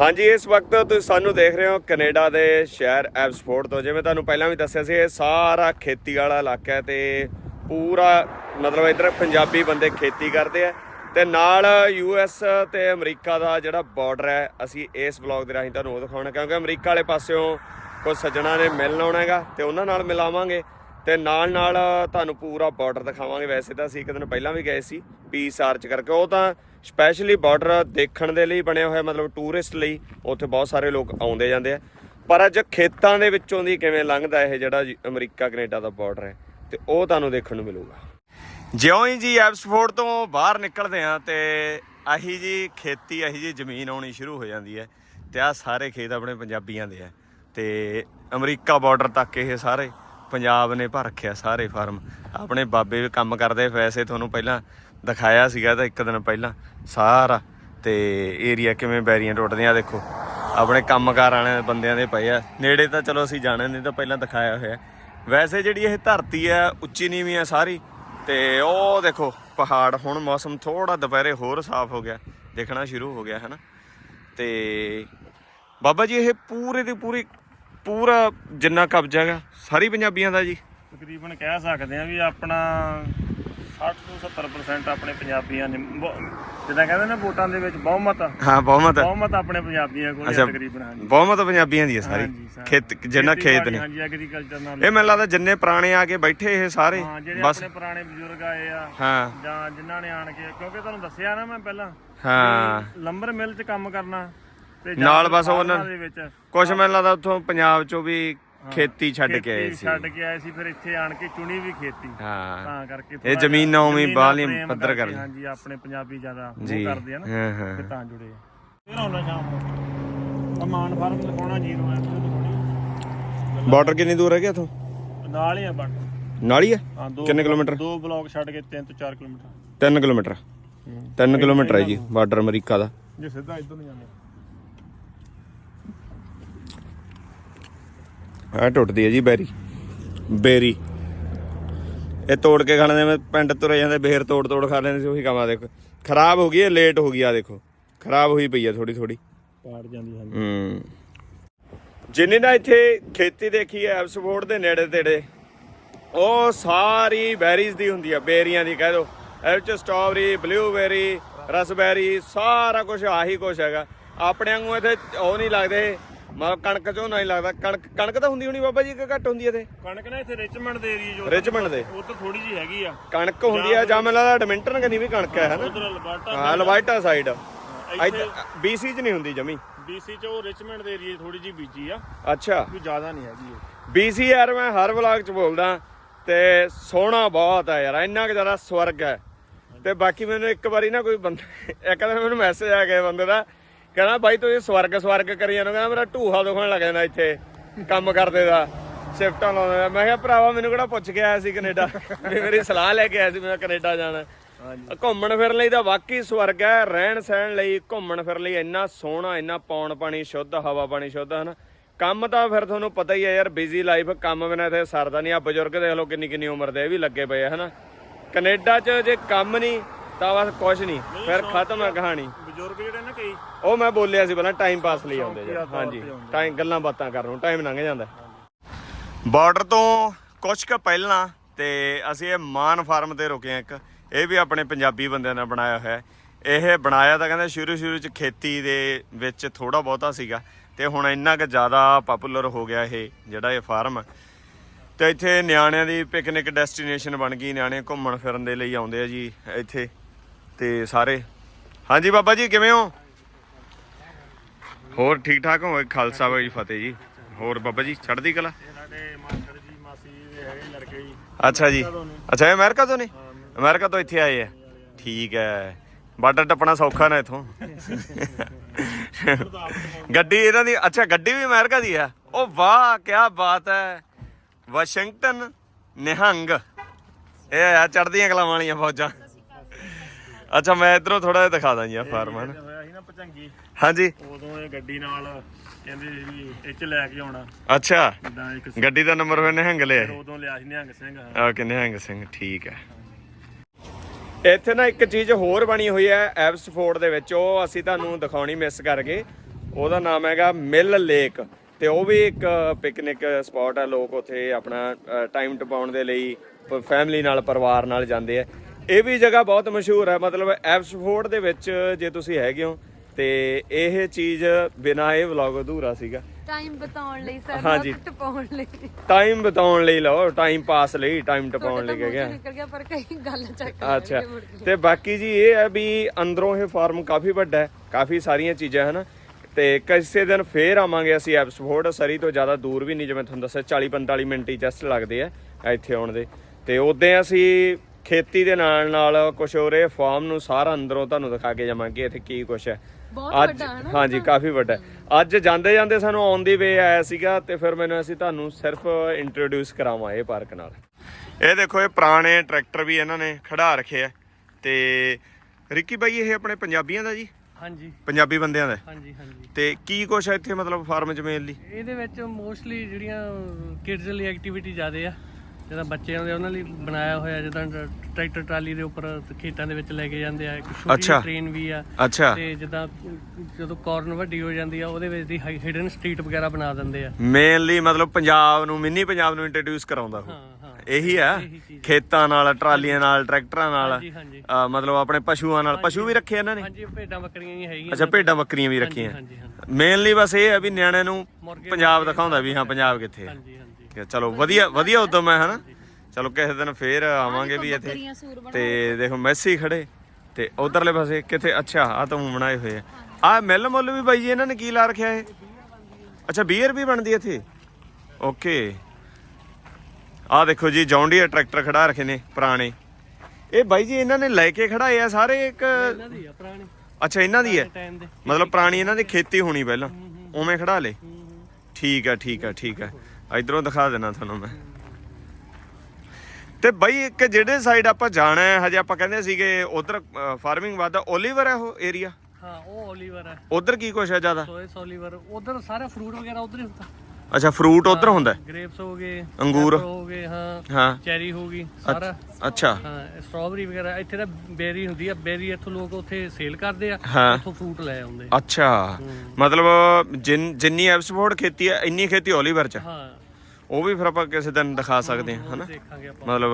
ਹਾਂਜੀ, ਇਸ ਵਕਤ ਤੁਸੀਂ ਸਾਨੂੰ ਦੇਖ ਰਹੇ ਹੋ ਕੈਨੇਡਾ ਦੇ ਸ਼ਹਿਰ ਐਬਸਫੋਰਡ ਤੋਂ। ਜਿਵੇਂ ਤੁਹਾਨੂੰ ਪਹਿਲਾਂ ਵੀ ਦੱਸਿਆ ਸੀ, ਇਹ ਸਾਰਾ ਖੇਤੀ ਵਾਲਾ ਇਲਾਕਾ ਹੈ ਤੇ ਪੂਰਾ ਮਤਲਬ ਇੱਧਰ ਪੰਜਾਬੀ ਬੰਦੇ ਖੇਤੀ ਕਰਦੇ ਆ। ਤੇ ਨਾਲ ਯੂ ਯੂਐਸ ਤੇ ਅਮਰੀਕਾ ਦਾ ਜਿਹੜਾ ਬਾਰਡਰ ਹੈ, ਅਸੀਂ ਇਸ ਵਲੌਗ ਦੇ ਰਾਹੀਂ ਤੁਹਾਨੂੰ ਉਹ ਦਿਖਾਉਣਾ, ਕਿਉਂਕਿ ਅਮਰੀਕਾ ਵਾਲੇ ਪਾਸਿਓਂ ਕੁਝ ਸੱਜਣਾ ਨੇ ਮਿਲਣ ਆਉਣਾ ਹੈਗਾ ਤੇ ਉਹਨਾਂ ਨਾਲ ਮਿਲਾਵਾਂਗੇ। ਤੇ ਨਾਲ ਨਾਲ ਤੁਹਾਨੂੰ ਪੂਰਾ ਬਾਰਡਰ ਦਿਖਾਵਾਂਗੇ। ਵੈਸੇ ਤਾਂ ਅਸੀਂ ਇੱਕ ਦਿਨ ਪਹਿਲਾਂ ਵੀ ਗਏ ਸੀ, ਪੀਸ ਆਰਚ ਕਰਕੇ। ਉਹ ਤਾਂ ਸਪੈਸ਼ਲੀ ਬਾਰਡਰ ਦੇਖਣ ਦੇ ਲਈ ਬਣਿਆ ਹੋਇਆ, ਮਤਲਬ ਟੂਰਿਸਟ ਲਈ, ਉੱਥੇ ਬਹੁਤ ਸਾਰੇ ਲੋਕ ਆਉਂਦੇ ਜਾਂਦੇ ਆ। ਪਰ ਅੱਜ ਖੇਤਾਂ ਦੇ ਵਿੱਚੋਂ ਦੀ ਕਿਵੇਂ ਲੰਘਦਾ ਇਹ ਜਿਹੜਾ ਜੀ ਅਮਰੀਕਾ, ਕੈਨੇਡਾ ਦਾ ਬਾਰਡਰ ਹੈ, ਤੇ ਉਹ ਤੁਹਾਨੂੰ ਦੇਖਣ ਨੂੰ ਮਿਲੂਗਾ। ਜਿਉਂ ਹੀ ਜੀ ਐਬਸਫੋਰਡ ਤੋਂ ਬਾਹਰ ਨਿਕਲਦੇ ਆ ਤੇ ਆਹੀ ਜੀ ਖੇਤੀ ਆਹੀ ਜੀ ਜ਼ਮੀਨ ਆਉਣੀ ਸ਼ੁਰੂ ਹੋ ਜਾਂਦੀ ਹੈ, ਤੇ ਆ ਸਾਰੇ ਖੇਤ ਆਪਣੇ ਪੰਜਾਬੀਆਂ ਦੇ ਆ ਤੇ ਅਮਰੀਕਾ ਬਾਰਡਰ ਤੱਕ ਇਹ ਸਾਰੇ, ਪੰਜਾਬ ਨੇ ਭਰ ਰੱਖਿਆ ਸਾਰੇ ਫਾਰਮ ਆਪਣੇ ਬਾਬੇ ਵੀ ਕੰਮ ਕਰਦੇ ਪੈਸੇ ਤੁਹਾਨੂੰ ਪਹਿਲਾਂ ਦਿਖਾਇਆ ਸੀਗਾ ਤਾਂ ਇੱਕ ਦਿਨ ਪਹਿਲਾਂ ਸਾਰਾ ਤੇ ਏਰੀਆ ਕਿਵੇਂ ਬੈਰੀਆਂ ਟੁੱਟਦੀਆਂ ਦੇਖੋ। ਆਪਣੇ ਕੰਮਕਾਰ ਵਾਲੇ ਬੰਦਿਆਂ ਦੇ ਪਏ ਆ। ਨੇੜੇ ਤਾਂ ਚਲੋ ਅਸੀਂ ਜਾਣੇ ਨਹੀਂ ਤਾਂ ਪਹਿਲਾਂ ਦਿਖਾਇਆ ਹੋਇਆ। ਵੈਸੇ ਜਿਹੜੀ ਇਹ ਧਰਤੀ ਆ, ਉੱਚੀ ਨੀਵੀਂ ਆ ਸਾਰੀ। ਤੇ ਉਹ ਦੇਖੋ, ਪਹਾੜ ਹੁਣ ਮੌਸਮ ਥੋੜਾ ਦੁਪਹਿਰੇ ਹੋਰ ਸਾਫ਼ ਹੋ ਗਿਆ। ਦੇਖਣਾ ਸ਼ੁਰੂ ਹੋ ਗਿਆ ਹੈ ਨਾ ਤੇ ਬਾਬਾ ਜੀ, ਇਹ ਪੂਰੇ ਦੀ ਪੂਰੀ, ਪੂਰਾ ਜਿੰਨਾ ਕਬਜ਼ਾ ਹੈਗਾ, ਸਾਰੀ ਪੰਜਾਬੀਆਂ ਦਾ ਜੀ। ਤਕਰੀਬਨ ਕਹਿ ਸਕਦੇ ਆ ਵੀ ਆਪਣਾ 60 ਤੋਂ 70% ਆਪਣੇ ਪੰਜਾਬੀਆਂ ਨੇ ਬਹੁ- ਜਿੱਦਾਂ ਕਹਿੰਦੇ ਨਾ ਵੋਟਾਂ ਦੇ ਵਿੱਚ ਬਹੁਮਤ। ਹਾਂ ਬਹੁਮਤ। ਬਹੁਮਤ ਆਪਣੇ ਪੰਜਾਬੀਆਂ ਕੋਲ ਅੱਛਾ। ਹੈ ਤਕਰੀਬਨ ਹਾਂਜੀ। ਬਹੁਮਤ ਪੰਜਾਬੀਆਂ ਦੀ ਹੈ ਸਾਰੀ। ਹਾਂਜੀ, ਸਾਰੀ। ਖੇਤ ਜਿੰਨਾ ਖੇਤ ਖੇਤੀਬਾੜੀ, ਨੇ। ਹਾਂਜੀ ਐਗਰੀਕਲਚਰ ਨਾਲ। ਇਹ ਮੈਨੂੰ ਲੱਗਦਾ ਜਿੰਨੇ ਪੁਰਾਣੇ ਆ ਕੇ ਬੈਠੇ ਇਹ ਸਾਰੇ ਹਾਂ ਜਿਹੜੇ ਬਸ। ਆਪਣੇ ਪੁਰਾਣੇ ਬਜ਼ੁਰਗ ਆਏ ਆ ਹਾਂ। ਜਾਂ ਜਿਨ੍ਹਾਂ ਨੇ ਆਣ ਕੇ ਕਿਉਂਕਿ ਤੁਹਾਨੂੰ ਦੱਸਿਆ ਨਾ ਮੈਂ ਪਹਿਲਾਂ ਹਾਂ। ਲੰਬਰ ਮਿਲ 'ਚ ਕੰਮ ਕਰਨਾ ਤੇ ਜਾਂ ਨਾਲ ਬਸ ਫਾਰਮਾਂ ਉਹਨਾਂ- ਦੇ ਵਿੱਚ। ਕੁਝ ਮੈਨੂੰ ਲੱਗਦਾ ਉੱਥੋਂ ਪੰਜਾਬ ਚੋਂ ਵੀ ਖੇਤੀ ਛੱਡ ਕੇ ਆਏ ਸੀ। ਛੱਡ ਕੇ ਆਏ ਸੀ ਫਿਰ ਇੱਥੇ ਆਣ ਕੇ ਚੁਣੀ ਵੀ ਖੇਤੀ। ਹਾਂ। ਤਾਂ ਕਰਕੇ ਇਹ ਜ਼ਮੀਨ ਉਵੇਂ ਬਾਹਲੀ ਪੱਧਰ ਕਰ ਲਈ। ਹਾਂਜੀ ਆਪਣੇ ਪੰਜਾਬੀ ਜ਼ਿਆਦਾ ਉਹ ਕਰਦੇ ਆ ਨਾ ਤੇ ਤਾਂ ਜੁੜੇ ਆ। ਫਿਰ ਆਉਣਾ ਸ਼ਾਮ ਨੂੰ। ਅਮਾਨ ਫਾਰਮ ਲਿਖਾਉਣਾ ਜੀਰੋ ਹੈ ਬਾਰਡਰ ਕਿੰਨੀ ਦੂਰ ਹੈ ਗਿਆ ਇੱਥੋਂ ਨਾਲ ਹੀ ਆ ਬਣ ਨਾਲ ਹੀ ਦੋ ਕਿੰਨੇ ਕਿਲੋਮੀਟਰ? ਦੋ ਬਲੌਕ ਛੱਡ ਕੇ 3 ਤੋਂ 4 ਕਿਲੋਮੀਟਰ। 3 ਕਿਲੋਮੀਟਰ। 3 ਕਿਲੋਮੀਟਰ ਹੈ ਜੀ ਬਾਰਡਰ ਅਮਰੀਕਾ ਦਾ। ਜੇ ਸਿੱਧਾ ਇੱਧਰ ਨੂੰ ਜਾਂਦੇ ਆ ਟੁੱਟਦੀ ਹੈ ਜੀ ਬੈਰੀ। ਬੇਰੀ। ਇਹ ਤੋੜ ਕੇ ਖਾਣੇ ਦੇ ਪਿੰਡ ਤੁਰੇ ਜਾਂਦੇ ਬੇਰ ਤੋੜ ਤੋੜ ਖਾ ਲੈਂਦੇ ਸੀ ਉਹੀ ਕੰਮ ਆ ਦੇਖੋ। ਖਰਾਬ ਹੋ ਗਈ ਹੈ ਲੇਟ ਹੋ ਗਈ ਆ ਦੇਖੋ। ਖਰਾਬ ਹੋਈ ਪਈ ਆ ਥੋੜੀ ਥੋੜੀ ਪਾੜ ਜਾਂਦੀ ਹਾਂਜੀ। ਹੂੰ। ਜਿੰਨੇ ਨਾ ਇੱਥੇ ਖੇਤੀ ਦੇਖੀ ਹੈ ਐਬਸਫੋਰਡ ਦੇ ਨੇੜੇ ਤੇੜੇ ਉਹ ਸਾਰੀ ਬੈਰੀਜ਼ ਦੀ ਹੁੰਦੀ ਆ ਬੇਰੀਆਂ ਦੀ ਕਹਿ ਦੋ। ਇਹ ਚ ਸਟ੍ਰਾਬੇਰੀ ਬਲੂਬੇਰੀ ਰਸਬੇਰੀ ਸਾਰਾ ਕੁਝ ਆਹੀ ਕੁਝ ਹੈਗਾ। ਆਪਣੇ ਵਾਂਗੂ ਇੱਥੇ ਉਹ ਨਹੀਂ ਲੱਗਦੇ ਮਤਲਬ ਕਣਕ ਚੋਂ ਨਹੀਂ ਲੱਗਦਾ। ਕਣਕ ਕਣਕ ਤਾਂ ਹੁੰਦੀ ਹੋਣੀ ਬਾਬਾ ਜੀ ਕਿ ਘੱਟ ਹੁੰਦੀ ਹੈ ਕਣਕ ਨਾ ਇੱਥੇ ਰਿਚਮੰਡ ਦੇ ਏਰੀਆ ਜੋ ਰਿਚਮੰਡ ਦੇ? ਉਹ ਤਾਂ ਥੋੜੀ ਜੀ ਹੈਗੀ ਆ। ਕਣਕ ਹੁੰਦੀ ਆ ਜਾਂ ਮੈਨੂੰ ਲੱਗਦਾ ਐਡਮਿੰਟਨ ਕਨੀ ਵੀ ਕਣਕ ਹੈ ਹਨਾ? ਉਧਰ ਹਾਂ ਲਵਾਈਟਾ ਸਾਈਡ ਇੱਥੇ ਬੀਸੀ ਚ ਨਹੀਂ ਹੁੰਦੀ ਜਮੀ? BC ਚ ਉਹ ਰਿਚਮੰਡ ਦੇ ਏਰੀਆ ਥੋੜੀ ਜੀ ਬੀਜੀ ਆ। ਅੱਛਾ। ਕੋਈ ਜ਼ਿਆਦਾ ਨਹੀਂ ਹੈਗੀ ਬੀਸੀ ਯਾਰ ਮੈਂ ਹਰ ਵਲੌਗ ਚ ਬੋਲਦਾ ਤੇ ਸੋਹਣਾ ਬਹੁਤ ਹੈ ਯਾਰ ਇੰਨਾ ਕਿ ਜ਼ਿਆਦਾ ਸਵਰਗ ਹੈ। ਤੇ ਬਾਕੀ ਮੈਨੂੰ ਇੱਕ ਵਾਰੀ ਨਾ ਕੋਈ ਬੰਦਾ ਇੱਕ ਦਿਨ ਮੈਨੂੰ ਮੈਸੇਜ ਆ ਗਿਆ ਬੰਦੇ ਦਾ ਕਹਿੰਦਾ ਬਾਈ ਤੂੰ ਇਹ ਸਵਰਗ ਸਵਰਗ ਕਰੀ ਜਾਂਦਾ ਕਹਿੰਦਾ ਮੇਰਾ ਢੂਹਾ ਦੁਖਣ ਲੱਗ ਜਾਂਦਾ ਇੱਥੇ ਕੰਮ ਕਰਦੇ ਦਾ ਸ਼ਿਫਟਾਂ ਲਾਉਂਦੇ ਦਾ। ਮੈਂ ਕਿਹਾ ਭਰਾਵਾ ਮੈਨੂੰ ਕਿਹੜਾ ਪੁੱਛ ਕੇ ਆਇਆ ਸੀ ਕੈਨੇਡਾ? ਵੀ ਮੇਰੀ ਸਲਾਹ ਲੈ ਕੇ ਆਇਆ ਸੀ ਮੈਂ ਕੈਨੇਡਾ ਜਾਣਾ। ਘੁੰਮਣ ਫਿਰਨ ਲਈ ਤਾਂ ਵਾਕਈ ਸਵਰਗ ਹੈ ਰਹਿਣ ਸਹਿਣ ਲਈ ਘੁੰਮਣ ਫਿਰਨ ਲਈ ਇੰਨਾ ਸੋਹਣਾ ਇੰਨਾ ਪੌਣ ਪਾਣੀ ਸ਼ੁੱਧ ਹਵਾ ਪਾਣੀ ਸ਼ੁੱਧ ਹਨ। ਕੰਮ ਤਾਂ ਫਿਰ ਤੁਹਾਨੂੰ ਪਤਾ ਹੀ ਹੈ ਯਾਰ ਬਿਜ਼ੀ ਲਾਈਫ ਕੰਮ ਬਿਨਾਂ ਇੱਥੇ ਸਰਦਾ ਨਹੀਂ। ਆ ਬਜ਼ੁਰਗ ਦੇਖ ਲਓ ਕਿੰਨੀ ਕਿੰਨੀ ਉਮਰ ਦੇ ਇਹ ਵੀ ਲੱਗੇ ਪਏ ਹਨਾ। ਕੈਨੇਡਾ 'ਚ ਜੇ ਕੰਮ ਨਹੀਂ ਤਾਂ ਬਸ ਕੁਝ ਨਹੀਂ ਫਿਰ ਖਤਮ ਹੈ ਕਹਾਣੀ। ਬਜ਼ੁਰਗ ਜਿਹੜੇ ਨਾ ਕਈ। ਉਹ ਮੈਂ ਬੋਲਿਆ ਸੀ ਪਹਿਲਾਂ ਟਾਈਮ ਪਾਸ ਲਈ ਆਉਂਦੇ ਜੀ ਹਾਂਜੀ। ਟਾਈਮ ਗੱਲਾਂ ਬਾਤਾਂ ਕਰਨ ਨੂੰ ਟਾਈਮ ਲੰਘ ਜਾਂਦਾ। ਬਾਰਡਰ ਤੋਂ ਕੁਝ ਕੁ ਪਹਿਲਾਂ ਤੇ ਅਸੀਂ ਇਹ ਮਾਨ ਫਾਰਮ ਤੇ ਰੁਕੇ ਆ ਇੱਕ। ਇਹ ਵੀ ਆਪਣੇ ਪੰਜਾਬੀ ਬੰਦਿਆਂ ਨੇ ਬਣਾਇਆ ਹੋਇਆ ਹੈ। ਇਹ ਬਣਾਇਆ ਤਾਂ ਕਹਿੰਦੇ ਸ਼ੁਰੂ ਸ਼ੁਰੂ ਚ ਖੇਤੀ ਦੇ ਵਿੱਚ ਥੋੜਾ ਬਹੁਤਾ ਸੀਗਾ। ਤੇ ਹੁਣ ਇੰਨਾ ਕੁ ਜ਼ਿਆਦਾ ਪਪੂਲਰ ਹੋ ਗਿਆ ਇਹ ਜਿਹੜਾ ਇਹ ਫਾਰਮ ਤੇ ਇੱਥੇ ਨਿਆਣਿਆਂ ਦੀ ਪਿਕਨਿਕ ਡੈਸਟੀਨੇਸ਼ਨ ਬਣ ਗਈ। ਨਿਆਣੇ ਘੁੰਮਣ ਫਿਰਨ ਦੇ ਲਈ ਆਉਂਦੇ ਆ ਜੀ ਇੱਥੇ। ਤੇ ਸਾਰੇ ਹਾਂਜੀ ਬਾਬਾ ਜੀ ਕਿਵੇਂ ਹੋ? ਹੋਰ ਠੀਕ ਠਾਕ ਹੋ? ਖਾਲਸਾ ਬਾਈ ਫਤਿਹ ਜੀ। ਹੋਰ ਬਾਬਾ ਜੀ ਚੜ੍ਹਦੀ ਕਲਾ? ਇਹ ਸਾਡੇ ਮਾਸਟਰ ਜੀ ਮਾਸੀ ਜੀ ਦੇ ਹੈਗੇ ਲੜਕੇ ਜੀ। ਅੱਛਾ ਜੀ। ਅੱਛਾ ਇਹ ਅਮਰੀਕਾ ਤੋਂ ਨੇ? ਅਮਰੀਕਾ। ਤੋਂ ਇੱਥੇ ਆਏ ਆ। ਠੀਕ ਹੈ। ਬਾਰਡਰ ਟੱਪਣਾ ਸੌਖਾ ਨਾ ਇਥੋਂ। ਗੱਡੀ ਇਹਨਾਂ ਦੀ ਅੱਛਾ ਗੱਡੀ ਵੀ ਅਮਰੀਕਾ ਦੀ ਆ। ਉਹ ਵਾਹ ਕੀ ਬਾਤ ਹੈ। ਵਾਸ਼ਿੰਗਟਨ ਨਿਹੰਗ। ਇਹ ਆ ਚੜਦੀਆਂ ਕਲਾਵਾਂ ਵਾਲੀਆਂ ਫੌਜਾਂ। ਅੱਛਾ ਮੈਂ ਇਧਰੋਂ ਥੋੜਾ ਜਿਹਾ ਦਿਖਾ ਦਾਂ ਜੀ ਆ ਫਾਰਮ ਹਨ? ਹੋਇਆ ਸੀ ਨਾ ਪਚੰਗੀ। ਹਾਂਜੀ। ਉਦੋਂ ਇਹ ਗੱਡੀ ਨਾਲ ਕਹਿੰਦੇ ਸੀ ਵੀ ਇਹ ਚ ਲੈ ਕੇ ਆਉਣਾ। ਅੱਛਾ ਜਿੱਦਾਂ ਇੱਕ ਗੱਡੀ ਦਾ ਨੰਬਰ ਫਿਰ ਨਿਹੰਗ ਲਿਆ। ਉਦੋਂ ਲਿਆ ਸੀ ਨਿਹੰਗ ਸਿੰਘ। ਆ ਕਿ ਨਿਹੰਗ ਸਿੰਘ ਠੀਕ ਹੈ। ਇੱਥੇ ਨਾ ਇੱਕ ਚੀਜ਼ ਹੋਰ ਬਣੀ ਹੋਈ ਹੈ ਐਬਸਫੋਰਡ ਦੇ ਵਿੱਚ ਉਹ ਅਸੀਂ ਤੁਹਾਨੂੰ ਦਿਖਾਉਣੀ ਮਿਸ ਕਰ ਗਏ ਉਹਦਾ ਨਾਮ ਹੈਗਾ ਮਿਲ ਲੇਕ ਤੇ ਉਹ ਵੀ ਇੱਕ ਪਿਕਨਿਕ ਸਪੌਟ ਹੈ। ਲੋਕ ਉੱਥੇ ਆਪਣਾ ਟਾਈਮ ਟਪਾਉਣ ਦੇ ਲਈ ਫੈਮਿਲੀ ਨਾਲ ਪਰਿਵਾਰ ਨਾਲ ਜਾਂਦੇ ਆ। ਇਹ ਵੀ ਜਗ੍ਹਾ ਬਹੁਤ ਮਸ਼ਹੂਰ ਹੈ ਮਤਲਬ ਐਬਸਫੋਰਡ ਦੇ ਵਿੱਚ ਜੇ ਤੁਸੀਂ ਹੈਗੇ ਹੋ ਤੇ ਇਹ ਚੀਜ਼ ਬਿਨਾ ਇਹ ਵਲੌਗ ਅਧੂਰਾ ਸੀਗਾ। ਟਾਈਮ ਬਤਾਉਣ ਲਈ ਸਰ ਹਾਂਜੀ। ਵਕਤ ਪਾਉਣ ਲਈ। ਟਾਈਮ ਬਿਤਾਉਣ ਲਈ ਲਓ ਟਾਈਮ ਪਾਸ ਲਈ ਟਾਈਮ ਟਪਾਉਣ ਲਈ ਤਾਂ ਗਿਆ ਨਿਕਲ ਗਿਆ ਪਰ ਕਈ ਗੱਲ ਚੱਕ ਅੱਛਾ। ਤੇ ਬਾਕੀ ਜੀ ਇਹ ਹੈ ਵੀ ਅੰਦਰੋਂ ਇਹ ਫਾਰਮ ਕਾਫੀ ਵੱਡਾ ਹੈ ਕਾਫੀ ਸਾਰੀਆਂ ਚੀਜ਼ਾਂ ਹਨ। ਤੇ ਕਿਸੇ ਦਿਨ ਫੇਰ ਆਵਾਂਗੇ ਅਸੀਂ ਐਬਸਫੋਰਡ ਸਰੀ ਤੋਂ ਜ਼ਿਆਦਾ ਦੂਰ ਵੀ ਨਹੀਂ ਜਿਵੇਂ ਤੁਹਾਨੂੰ ਦੱਸਿਆ 40 45 ਮਿੰਟ ਹੀ ਜਸਟ ਲੱਗਦੇ ਆ ਇੱਥੇ ਆਉਣ ਦੇ। ਤੇ ਉਦੋਂ ਅਸੀਂ ਖੇਤੀ ਦੇ ਨਾਲ ਨਾਲ ਕੁਝ ਹੋਰ ਇਹ ਫਾਰਮ ਨੂੰ ਸਾਰਾ ਅੰਦਰੋਂ ਤੁਹਾਨੂੰ ਦਿਖਾ ਕੇ ਜਾਵਾਂਗੇ ਇੱਥੇ ਕੀ ਕੁਝ ਹੈ। ਬਹੁਤ ਅੱਜ ਵੱਡਾ ਹੈ ਨਾ ਹਾਂਜੀ ਕਾਫੀ ਵੱਡਾ। ਅੱਜ ਜਾਂਦੇ ਜਾਂਦੇ ਸਾਨੂੰ ਔਨ ਦੀ ਵੇ ਆਇਆ ਸੀਗਾ ਤੇ ਫਿਰ ਮੈਨੂੰ ਅਸੀਂ ਤੁਹਾਨੂੰ ਸਿਰਫ ਇੰਟਰੋਡਿਊਸ ਕਰਾਵਾਂ ਇਹ ਪਾਰਕ ਨਾਲ। ਇਹ ਦੇਖੋ ਇਹ ਪੁਰਾਣੇ ਟਰੈਕਟਰ ਵੀ ਇਹਨਾਂ ਨੇ ਖੜਾ ਰੱਖੇ ਆ। ਤੇ ਰਿੱਕੀ ਬਾਈ ਇਹ ਆਪਣੇ ਪੰਜਾਬੀਆਂ ਦਾ ਜੀ? ਹਾਂਜੀ। ਪੰਜਾਬੀ ਬੰਦਿਆਂ ਦਾ ਹਾਂਜੀ ਹਾਂਜੀ। ਤੇ ਕੀ ਕੁਛ ਹੈ ਇੱਥੇ ਮਤਲਬ ਫਾਰਮ ਚ ਮੇਨਲੀ ਇਹਦੇ ਵਿੱਚ ਮੋਸਟਲੀ ਜਿਹੜੀਆਂ ਕਿਡਸ ਲਈ ਐਕਟੀਵਿਟੀ ਜ਼ਿਆਦੇ ਆ। ਜਿਹੜਾ ਬੱਚੇ ਆਉਂਦੇ ਆ, ਉਹਨਾਂ ਲਈ ਬਣਾਇਆ ਹੋਇਆ ਜਿੱਦਾਂ ਟਰੈਕਟਰ ਟਰਾਲੀ ਦੇ ਉੱਪਰ ਖੇਤਾਂ ਦੇ ਵਿੱਚ ਲੈ ਕੇ ਜਾਂਦੇ ਆ ਇੱਕ ਛੋਟੀ। ਟ੍ਰੇਨ ਵੀ ਆ। ਅੱਛਾ। ਤੇ ਜਿੱਦਾਂ ਜਦੋਂ ਕਾਰਨ ਵੱਡੀ ਹੋ ਜਾਂਦੀ ਆ ਉਹਦੇ ਵਿੱਚ ਦੀ ਹਿਡਨ ਸਟਰੀਟ ਵਗੈਰਾ ਬਣਾ ਦਿੰਦੇ ਆ। ਮੇਨਲੀ ਮਤਲਬ ਪੰਜਾਬ ਨੂੰ ਮਿੰਨੀ ਪੰਜਾਬ ਨੂੰ ਇੰਟਰੋਡਿਊਸ ਕਰਾਉਂਦਾ ਉਹ। ਹਾਂ ਇਹੀ ਆ। ਖੇਤਾਂ ਨਾਲ ਟਰਾਲੀਆਂ ਨਾਲ ਟਰੈਕਟਰਾਂ ਨਾਲ। ਮਤਲਬ ਆਪਣੇ ਪਸ਼ੂਆਂ ਨਾਲ। ਪਸ਼ੂ ਵੀ ਰੱਖੇ ਇਹਨਾਂ ਨੇ? ਹਾਂਜੀ ਭੇਡਾਂ ਬੱਕਰੀਆਂ ਹੀ ਹੈਗੀਆਂ ਅੱਛਾ ਭੇਡਾਂ ਬੱਕਰੀਆਂ ਵੀ ਰੱਖੀਆਂ। ਮੇਨਲੀ ਬਸ ਇਹ ਹੈ ਵੀ ਨਿਆਣਿਆਂ ਨੂੰ ਪੰਜਾਬ ਦਿਖਾਉਂਦਾ ਵੀ ਹਾਂ ਪੰਜਾਬ ਕਿੱਥੇ ਹੈ ਹਾਂਜੀ ਹਾਂਜੀ ਕਿ ਚਲੋ ਵਧੀਆ ਵਧੀਆ ਉਦਮ ਹੈ ਹਨਾ? ਚਲੋ ਕਿਸੇ ਦਿਨ ਫੇਰ ਆਵਾਂਗੇ ਵੀ ਇੱਥੇ। ਤੇ ਦੇਖੋ ਮੈਸੀ ਖੜੇ ਤੇ ਉਧਰਲੇ ਪਾਸੇ ਕਿੱਥੇ ਅੱਛਾ ਆ ਤਾਂ ਬਣਾਏ ਹੋਏ ਆ। ਆ ਮਿਲ ਮੁੱਲ ਵੀ ਬਾਈ ਜੀ ਇਹਨਾਂ ਨੇ ਕੀ ਲਾ ਰੱਖਿਆ ਇਹ? ਅੱਛਾ ਬੀਅਰ ਵੀ ਬਣਦੀ ਹੈ ਇੱਥੇ? ਓਕੇ। ਆ ਦੇਖੋ ਜੀ ਜੌਂਡੀਅਰ ਟਰੈਕਟਰ ਖੜਾ ਰੱਖੇ ਨੇ ਪੁਰਾਣੇ। ਇਹ ਬਾਈ ਜੀ ਇਹਨਾਂ ਨੇ ਲੈ ਕੇ ਖੜਾਏ ਆ ਸਾਰੇ ਇੱਕ ਇਹਨਾਂ ਦੀ ਆ ਪੁਰਾਣੀ। ਅੱਛਾ ਇਹਨਾਂ ਦੀ ਹੈ? ਮਤਲਬ ਪੁਰਾਣੀ ਇਹਨਾਂ ਦੀ ਖੇਤੀ ਹੋਣੀ ਪਹਿਲਾਂ। ਉਵੇਂ ਖੜਾ ਲੇ? ਠੀਕ ਆ ਠੀਕ ਆ ਠੀਕ ਆ ਇਧਰੋਂ ਦਿਖਾ ਦੇਣਾ ਤੁਹਾਨੂੰ ਮੈਂ। ਤੇ ਬਈ ਇੱਕ ਜਿਹੜੇ ਸਾਈਡ ਆਪਾਂ ਜਾਣਾ ਹੈ ਹਜੇ ਆਪਾਂ ਕਹਿੰਦੇ ਸੀਗੇ ਉਧਰ ਫਾਰਮਿੰਗ ਵਾਦਾ ਓਲੀਵਰ ਹੈ ਉਹ ਏਰੀਆ ਹਾਂ ਉਹ ਓਲੀਵਰ ਹੈ। ਉਧਰ ਕੀ ਕੁਛ ਹੈ ਜ਼ਿਆਦਾ? ਸੋਇਸ ਓਲੀਵਰ ਉਧਰ ਸਾਰਾ ਫਰੂਟ ਵਗੈਰਾ ਉਧਰ ਹੀ ਹੁੰਦਾ। ਅੱਛਾ ਫਰੂਟ ਉਧਰ ਹੁੰਦਾ ਹੈ? ਗ੍ਰੇਪਸ ਹੋ ਗਏ ਅੰਗੂਰ। ਹੋ ਗਏ ਹਾਂ ਹਾਂ। ਚੈਰੀ ਹੋ ਗਈ ਸਾਰਾ। ਅੱਛਾ। ਹਾਂ ਸਟ੍ਰਾਬੇਰੀ ਵਗੈਰਾ ਇੱਥੇ ਤਾਂ ਬੇਰੀ ਹੁੰਦੀ ਆ। ਬੇਰੀ ਇੱਥੋਂ ਲੋਕ ਉੱਥੇ ਸੇਲ ਕਰਦੇ ਆ। ਉੱਥੋਂ ਫਰੂਟ ਲੈ ਆਉਂਦੇ ਅੱਛਾ। ਮਤਲਬ ਜਿੰਨ- ਐਬਸਫੋਰਡ ਖੇਤੀ ਹੈ ਇੰਨੀ ਖੇਤੀ ਓਲੀਵਰ ਚ ਹੈ। ਉਹ ਵੀ ਫਿਰ ਆਪਾਂ ਕਿਸੇ ਦਿਨ ਦਿਖਾ ਸਕਦੇ ਹਾਂ ਹਨਾ? ਦੇਖਾਂਗੇ ਆਪਾਂ। ਮਤਲਬ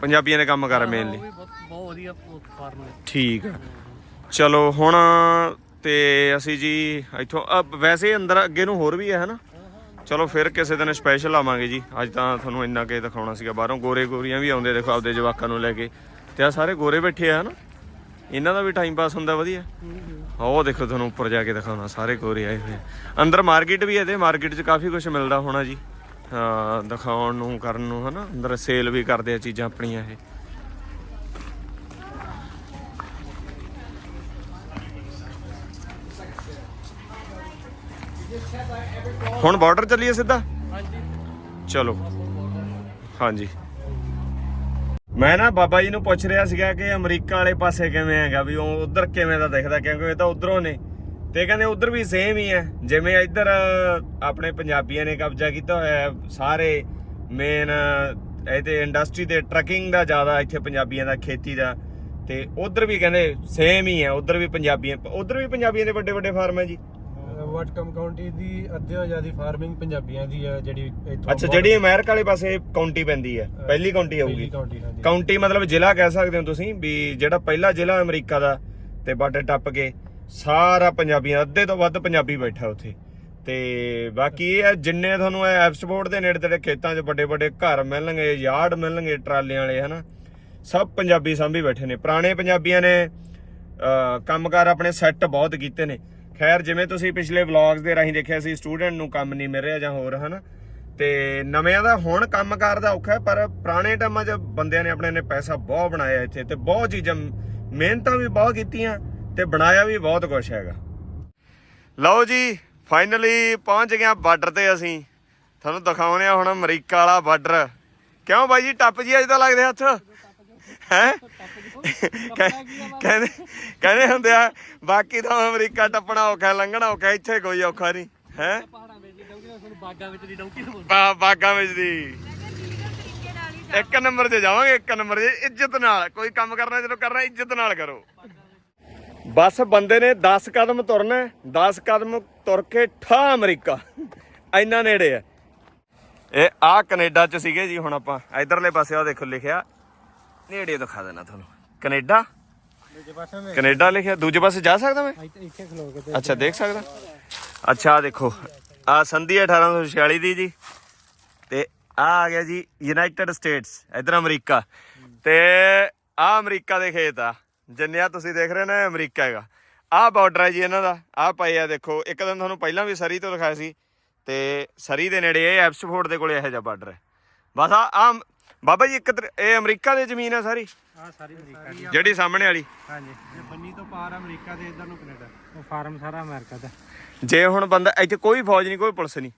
ਪੰਜਾਬੀਆਂ ਦੇ ਕੰਮ ਕਰ ਮੇਨਲੀ ਉਹ ਵੀ ਬਹੁਤ ਬਹੁਤ ਵਧੀਆ ਫਾਰਮ ਨੇ। ਠੀਕ ਆ। ਚਲੋ ਹੁਣ ਤੇ ਅਸੀਂ ਜੀ ਇੱਥੋਂ ਵੈਸੇ ਅੰਦਰ ਅੱਗੇ ਨੂੰ ਹੋਰ ਵੀ ਹੈ ਹਨਾ? ਚਲੋ ਫਿਰ ਕਿਸੇ ਦਿਨ ਸਪੈਸ਼ਲ ਆਵਾਂਗੇ ਜੀ। ਅੱਜ ਤਾਂ ਤੁਹਾਨੂੰ ਇੰਨਾ ਕੇ ਦਿਖਾਉਣਾ ਸੀਗਾ। ਬਾਹਰੋਂ ਗੋਰੇ ਗੋਰੀਆਂ ਵੀ ਆਉਂਦੇ ਦੇਖੋ ਆਪਦੇ ਜਵਾਕਾਂ ਨੂੰ ਲੈ ਕੇ। ਤੇ ਆ ਸਾਰੇ ਗੋਰੇ ਬੈਠੇ ਆ ਹਨਾ? ਇਹਨਾਂ ਦਾ ਵੀ ਟਾਈਮ ਪਾਸ ਹੁੰਦਾ ਵਧੀਆ। ਉਹ ਦੇਖੋ ਤੁਹਾਨੂੰ ਉੱਪਰ ਜਾ ਕੇ ਦਿਖਾਉਣਾ। ਸਾਰੇ ਗੋਰੇ ਆਏ ਹੋਏ ਆ। ਅੰਦਰ ਮਾਰਕੀਟ ਵੀ ਹੈ ਤੇ ਮਾਰਕੀਟ 'ਚ ਕਾਫੀ ਕੁਝ ਮਿਲਦਾ ਹੋਣਾ ਜੀ। ਦਿਖਾਉਣ ਨੂੰ, ਕਰਨ ਨੂੰ, ਹਨਾ? ਅੰਦਰ ਸੇਲ ਵੀ ਕਰਦੇ ਆ ਚੀਜ਼ਾਂ ਆਪਣੀਆਂ ਇਹ। ਹੁਣ ਬਾਰਡਰ ਚੱਲੀਏ ਸਿੱਧਾ? ਹਾਂਜੀ ਚਲੋ। ਹਾਂਜੀ। ਮੈਂ ਨਾ ਬਾਬਾ ਜੀ ਨੂੰ ਪੁੱਛ ਰਿਹਾ ਸੀਗਾ ਕਿ ਅਮਰੀਕਾ ਵਾਲੇ ਪਾਸੇ ਕਿਵੇਂ ਹੈਗਾ, ਵੀ ਉਹ ਉਧਰ ਕਿਵੇਂ ਦਾ ਦਿਖਦਾ, ਕਿਉਂਕਿ ਇਹ ਤਾਂ ਉਧਰੋਂ ਨੇ। ਤੇ ਕਹਿੰਦੇ ਉਧਰ ਵੀ ਸੇਮ ਹੀ ਹੈ। ਜਿਵੇਂ ਇੱਧਰ ਆਪਣੇ ਪੰਜਾਬੀਆਂ ਨੇ ਕਬਜ਼ਾ ਕੀਤਾ ਹੋਇਆ ਹੈ ਸਾਰੇ ਮੇਨ ਇਹਦੇ ਇੰਡਸਟਰੀ ਤੇ ਟਰੱਕਿੰਗ ਦਾ ਜ਼ਿਆਦਾ ਇੱਥੇ ਪੰਜਾਬੀਆਂ ਦਾ ਖੇਤੀ ਦਾ। ਤੇ ਉਧਰ ਵੀ ਕਹਿੰਦੇ ਸੇਮ ਹੀ ਹੈ ਉਧਰ ਵੀ ਪੰਜਾਬੀਆਂ ਉਧਰ ਵੀ ਪੰਜਾਬੀਆਂ ਦੇ ਵੱਡੇ ਵੱਡੇ ਫਾਰਮ ਹੈ ਜੀ। ਵਟਕਮ ਕਾਉਂਟੀ ਦੀ ਅੱਧਿਓਂ ਜ਼ਿਆਦੀ ਫਾਰਮਿੰਗ ਪੰਜਾਬੀਆਂ ਦੀ ਆ ਜਿਹੜੀ ਇੱਥੋਂ ਅੱਛਾ ਜਿਹੜੀ ਅਮਰੀਕਾ ਵਾਲੇ ਪਾਸੇ ਕਾਉਂਟੀ ਪੈਂਦੀ ਹੈ ਪਹਿਲੀ ਕਾਉਂਟੀ ਆਊਗੀ। ਕਾਉਂਟੀ ਮਤਲਬ ਜ਼ਿਲ੍ਹਾ ਕਹਿ ਸਕਦੇ ਹੋ ਤੁਸੀਂ ਵੀ ਜਿਹੜਾ ਪਹਿਲਾ ਜ਼ਿਲ੍ਹਾ ਅਮਰੀਕਾ ਦਾ ਤੇ ਬਾਰਡਰ ਟੱਪ ਕੇ। ਸਾਰਾ ਪੰਜਾਬੀਆਂ ਅੱਧੇ ਤੋਂ ਵੱਧ ਪੰਜਾਬੀ ਬੈਠਾ ਉੱਥੇ। ਤੇ ਬਾਕੀ ਇਹ ਹੈ ਜਿੰਨੇ ਤੁਹਾਨੂੰ ਇਹ ਐਪਸਪੋਰਟ ਦੇ ਨੇੜੇ ਤੇੜੇ ਖੇਤਾਂ 'ਚ ਵੱਡੇ ਵੱਡੇ ਘਰ ਮਿਲਣਗੇ ਯਾਰਡ ਮਿਲਣਗੇ ਟਰਾਲਿਆਂ ਵਾਲੇ ਹਨਾ? ਸਭ ਪੰਜਾਬੀ ਸਾਂਭੀ ਬੈਠੇ ਨੇ। ਪੁਰਾਣੇ ਪੰਜਾਬੀਆਂ ਨੇ ਅਹ, ਕੰਮਕਾਰ ਆਪਣੇ ਸੈੱਟ ਬਹੁਤ ਕੀਤੇ ਨੇ। ਖੈਰ ਜਿਵੇਂ ਤੁਸੀਂ ਪਿਛਲੇ ਵਲੌਗਸ ਦੇ ਰਾਹੀਂ ਦੇਖਿਆ ਸੀ ਸਟੂਡੈਂਟ ਨੂੰ ਕੰਮ ਨਹੀਂ ਮਿਲ ਰਿਹਾ ਜਾਂ ਹੋਰ ਹਨਾ? ਤੇ ਨਵਿਆਂ ਦਾ ਹੁਣ ਕੰਮਕਾਰ ਦਾ ਔਖਾ ਪਰ ਪੁਰਾਣੇ ਟਾਈਮਾਂ 'ਚ ਬੰਦਿਆਂ ਨੇ ਆਪਣੇ ਨੇ ਪੈਸਾ ਬਹੁਤ ਬਣਾਇਆ ਇੱਥੇ ਤੇ ਬਹੁਤ ਚੀਜ਼ਾਂ ਮਿਹਨਤਾਂ ਵੀ ਬਹੁਤ ਕੀਤੀਆਂ। ਤੇ ਬਣਾਇਆ ਵੀ ਬਹੁਤ ਕੁਝ ਹੈਗਾ। ਲਓ ਜੀ ਫਾਈਨਲੀ ਪਹੁੰਚ ਗਏ ਬਾਰਡਰ ਤੇ ਅਸੀਂ। ਤੁਹਾਨੂੰ ਦਿਖਾਉਣੇ ਆ ਹੁਣ ਅਮਰੀਕਾ ਵਾਲਾ ਬਾਰਡਰ। ਕਿਉਂ ਬਾਈ ਜੀ, ਟੱਪ ਜੀ ਅੱਜ ਤਾਂ ਲੱਗਦੇ ਹੱਥ? ਹੈ? ਕਹਿੰਦੇ ਕਹਿੰਦੇ ਹੁੰਦੇ ਆ, ਬਾਕੀ ਤਾਂ ਅਮਰੀਕਾ ਟੱਪਣਾ ਔਖਾ, ਲੰਘਣਾ ਔਖਾ, ਇੱਥੇ ਕੋਈ ਔਖਾ ਨਹੀਂ। ਹੈ? ਬਾਗਾਂ ਵਿੱਚ ਦੀ ਡੌਂਕੀ ਬਾਗਾਂ ਵਿੱਚ ਦੀ। ਇੱਕ ਨੰਬਰ 'ਤੇ ਜਾਵਾਂਗੇ, ਇੱਕ ਨੰਬਰ 'ਤੇ ਇੱਜ਼ਤ ਨਾਲ। ਕੋਈ ਕੰਮ ਕਰਨਾ ਜਦੋਂ ਕਰਨਾ, ਇੱਜ਼ਤ ਨਾਲ ਕਰੋ। ਬਸ ਬੰਦੇ ਨੇ 10 ਕਦਮ ਤੁਰਨਾ ਹੈ, 10 ਕਦਮ ਤੁਰ ਕੇ ਠਾ ਅਮਰੀਕਾ। ਇੰਨਾ ਨੇੜੇ ਹੈ। ਇਹ ਆ ਕੈਨੇਡਾ ਚ ਸੀਗੇ ਜੀ ਹੁਣ ਆਪਾਂ। ਇਧਰਲੇ ਪਾਸੇ ਆ ਦੇਖੋ ਲਿਖਿਆ। ਨੇੜੇ ਦਿਖਾ ਦੇਣਾ ਤੁਹਾਨੂੰ। ਕੈਨੇਡਾ? ਦੂਜੇ ਪਾਸੇ ਕੈਨੇਡਾ ਲਿਖਿਆ। ਦੂਜੇ ਪਾਸੇ ਜਾ ਸਕਦਾ ਮੈਂ? ਅੱਛਾ ਦੇਖ ਸਕਦਾ। ਅੱਛਾ ਆਹ ਦੇਖੋ। ਆ ਸੰਧੀ 1846 ਦੀ ਜੀ। ਤੇ ਆ ਆ ਗਿਆ ਜੀ ਯੂਨਾਈਟਿਡ ਸਟੇਟਸ। ਇਧਰ ਅਮਰੀਕਾ। ਤੇ ਆ ਅਮਰੀਕਾ ਦੇ ਖੇਤ ਆ। ਜਿੰਨਿਆ ਤੁਸੀਂ ਦੇਖ ਰਹੇ ਨਾ ਅਮਰੀਕਾ ਹੈਗਾ। ਆ ਬਾਰਡਰ ਹੈ ਜੀ ਇਹਨਾਂ ਦਾ। ਆ ਪਏ ਆ ਦੇਖੋ ਇੱਕ ਦਿਨ ਤੁਹਾਨੂੰ ਪਹਿਲਾਂ ਵੀ ਸਰੀ ਤੋਂ ਦਿਖਾਇਆ ਸੀ। ਤੇ ਸਰੀ ਦੇ ਨੇੜੇ ਇਹ ਐਪਸਫੋਰਡ ਦੇ ਕੋਲੇ ਇਹੋ ਜਿਹਾ ਬਾਰਡਰ ਹੈ। ਬਸ ਆ ਆ ਬਾਬਾ ਜੀ ਇੱਕ ਤਰ- ਇਹ ਅਮਰੀਕਾ ਦੀ ਜ਼ਮੀਨ ਹੈ ਸਾਰੀ? ਆ ਸਾਰੀ ਅਮਰੀਕਾ ਦੀ ਜਿਹੜੀ ਸਾਹਮਣੇ ਵਾਲੀ? ਹਾਂਜੀ। ਇਹ ਬੰਨੀ ਤੋਂ ਪਾਰ ਅਮਰੀਕਾ ਦੇ ਇਧਰ ਨੂੰ ਕੈਨੇਡਾ। ਉਹ ਫਾਰਮ ਸਾਰਾ ਅਮਰੀਕਾ ਦਾ। ਜੇ ਹੁਣ ਬੰਦਾ ਇੱਥੇ ਕੋਈ ਫੌਜ ਨਹੀਂ ਕੋਈ ਪੁਲਿਸ ਨਹੀਂ।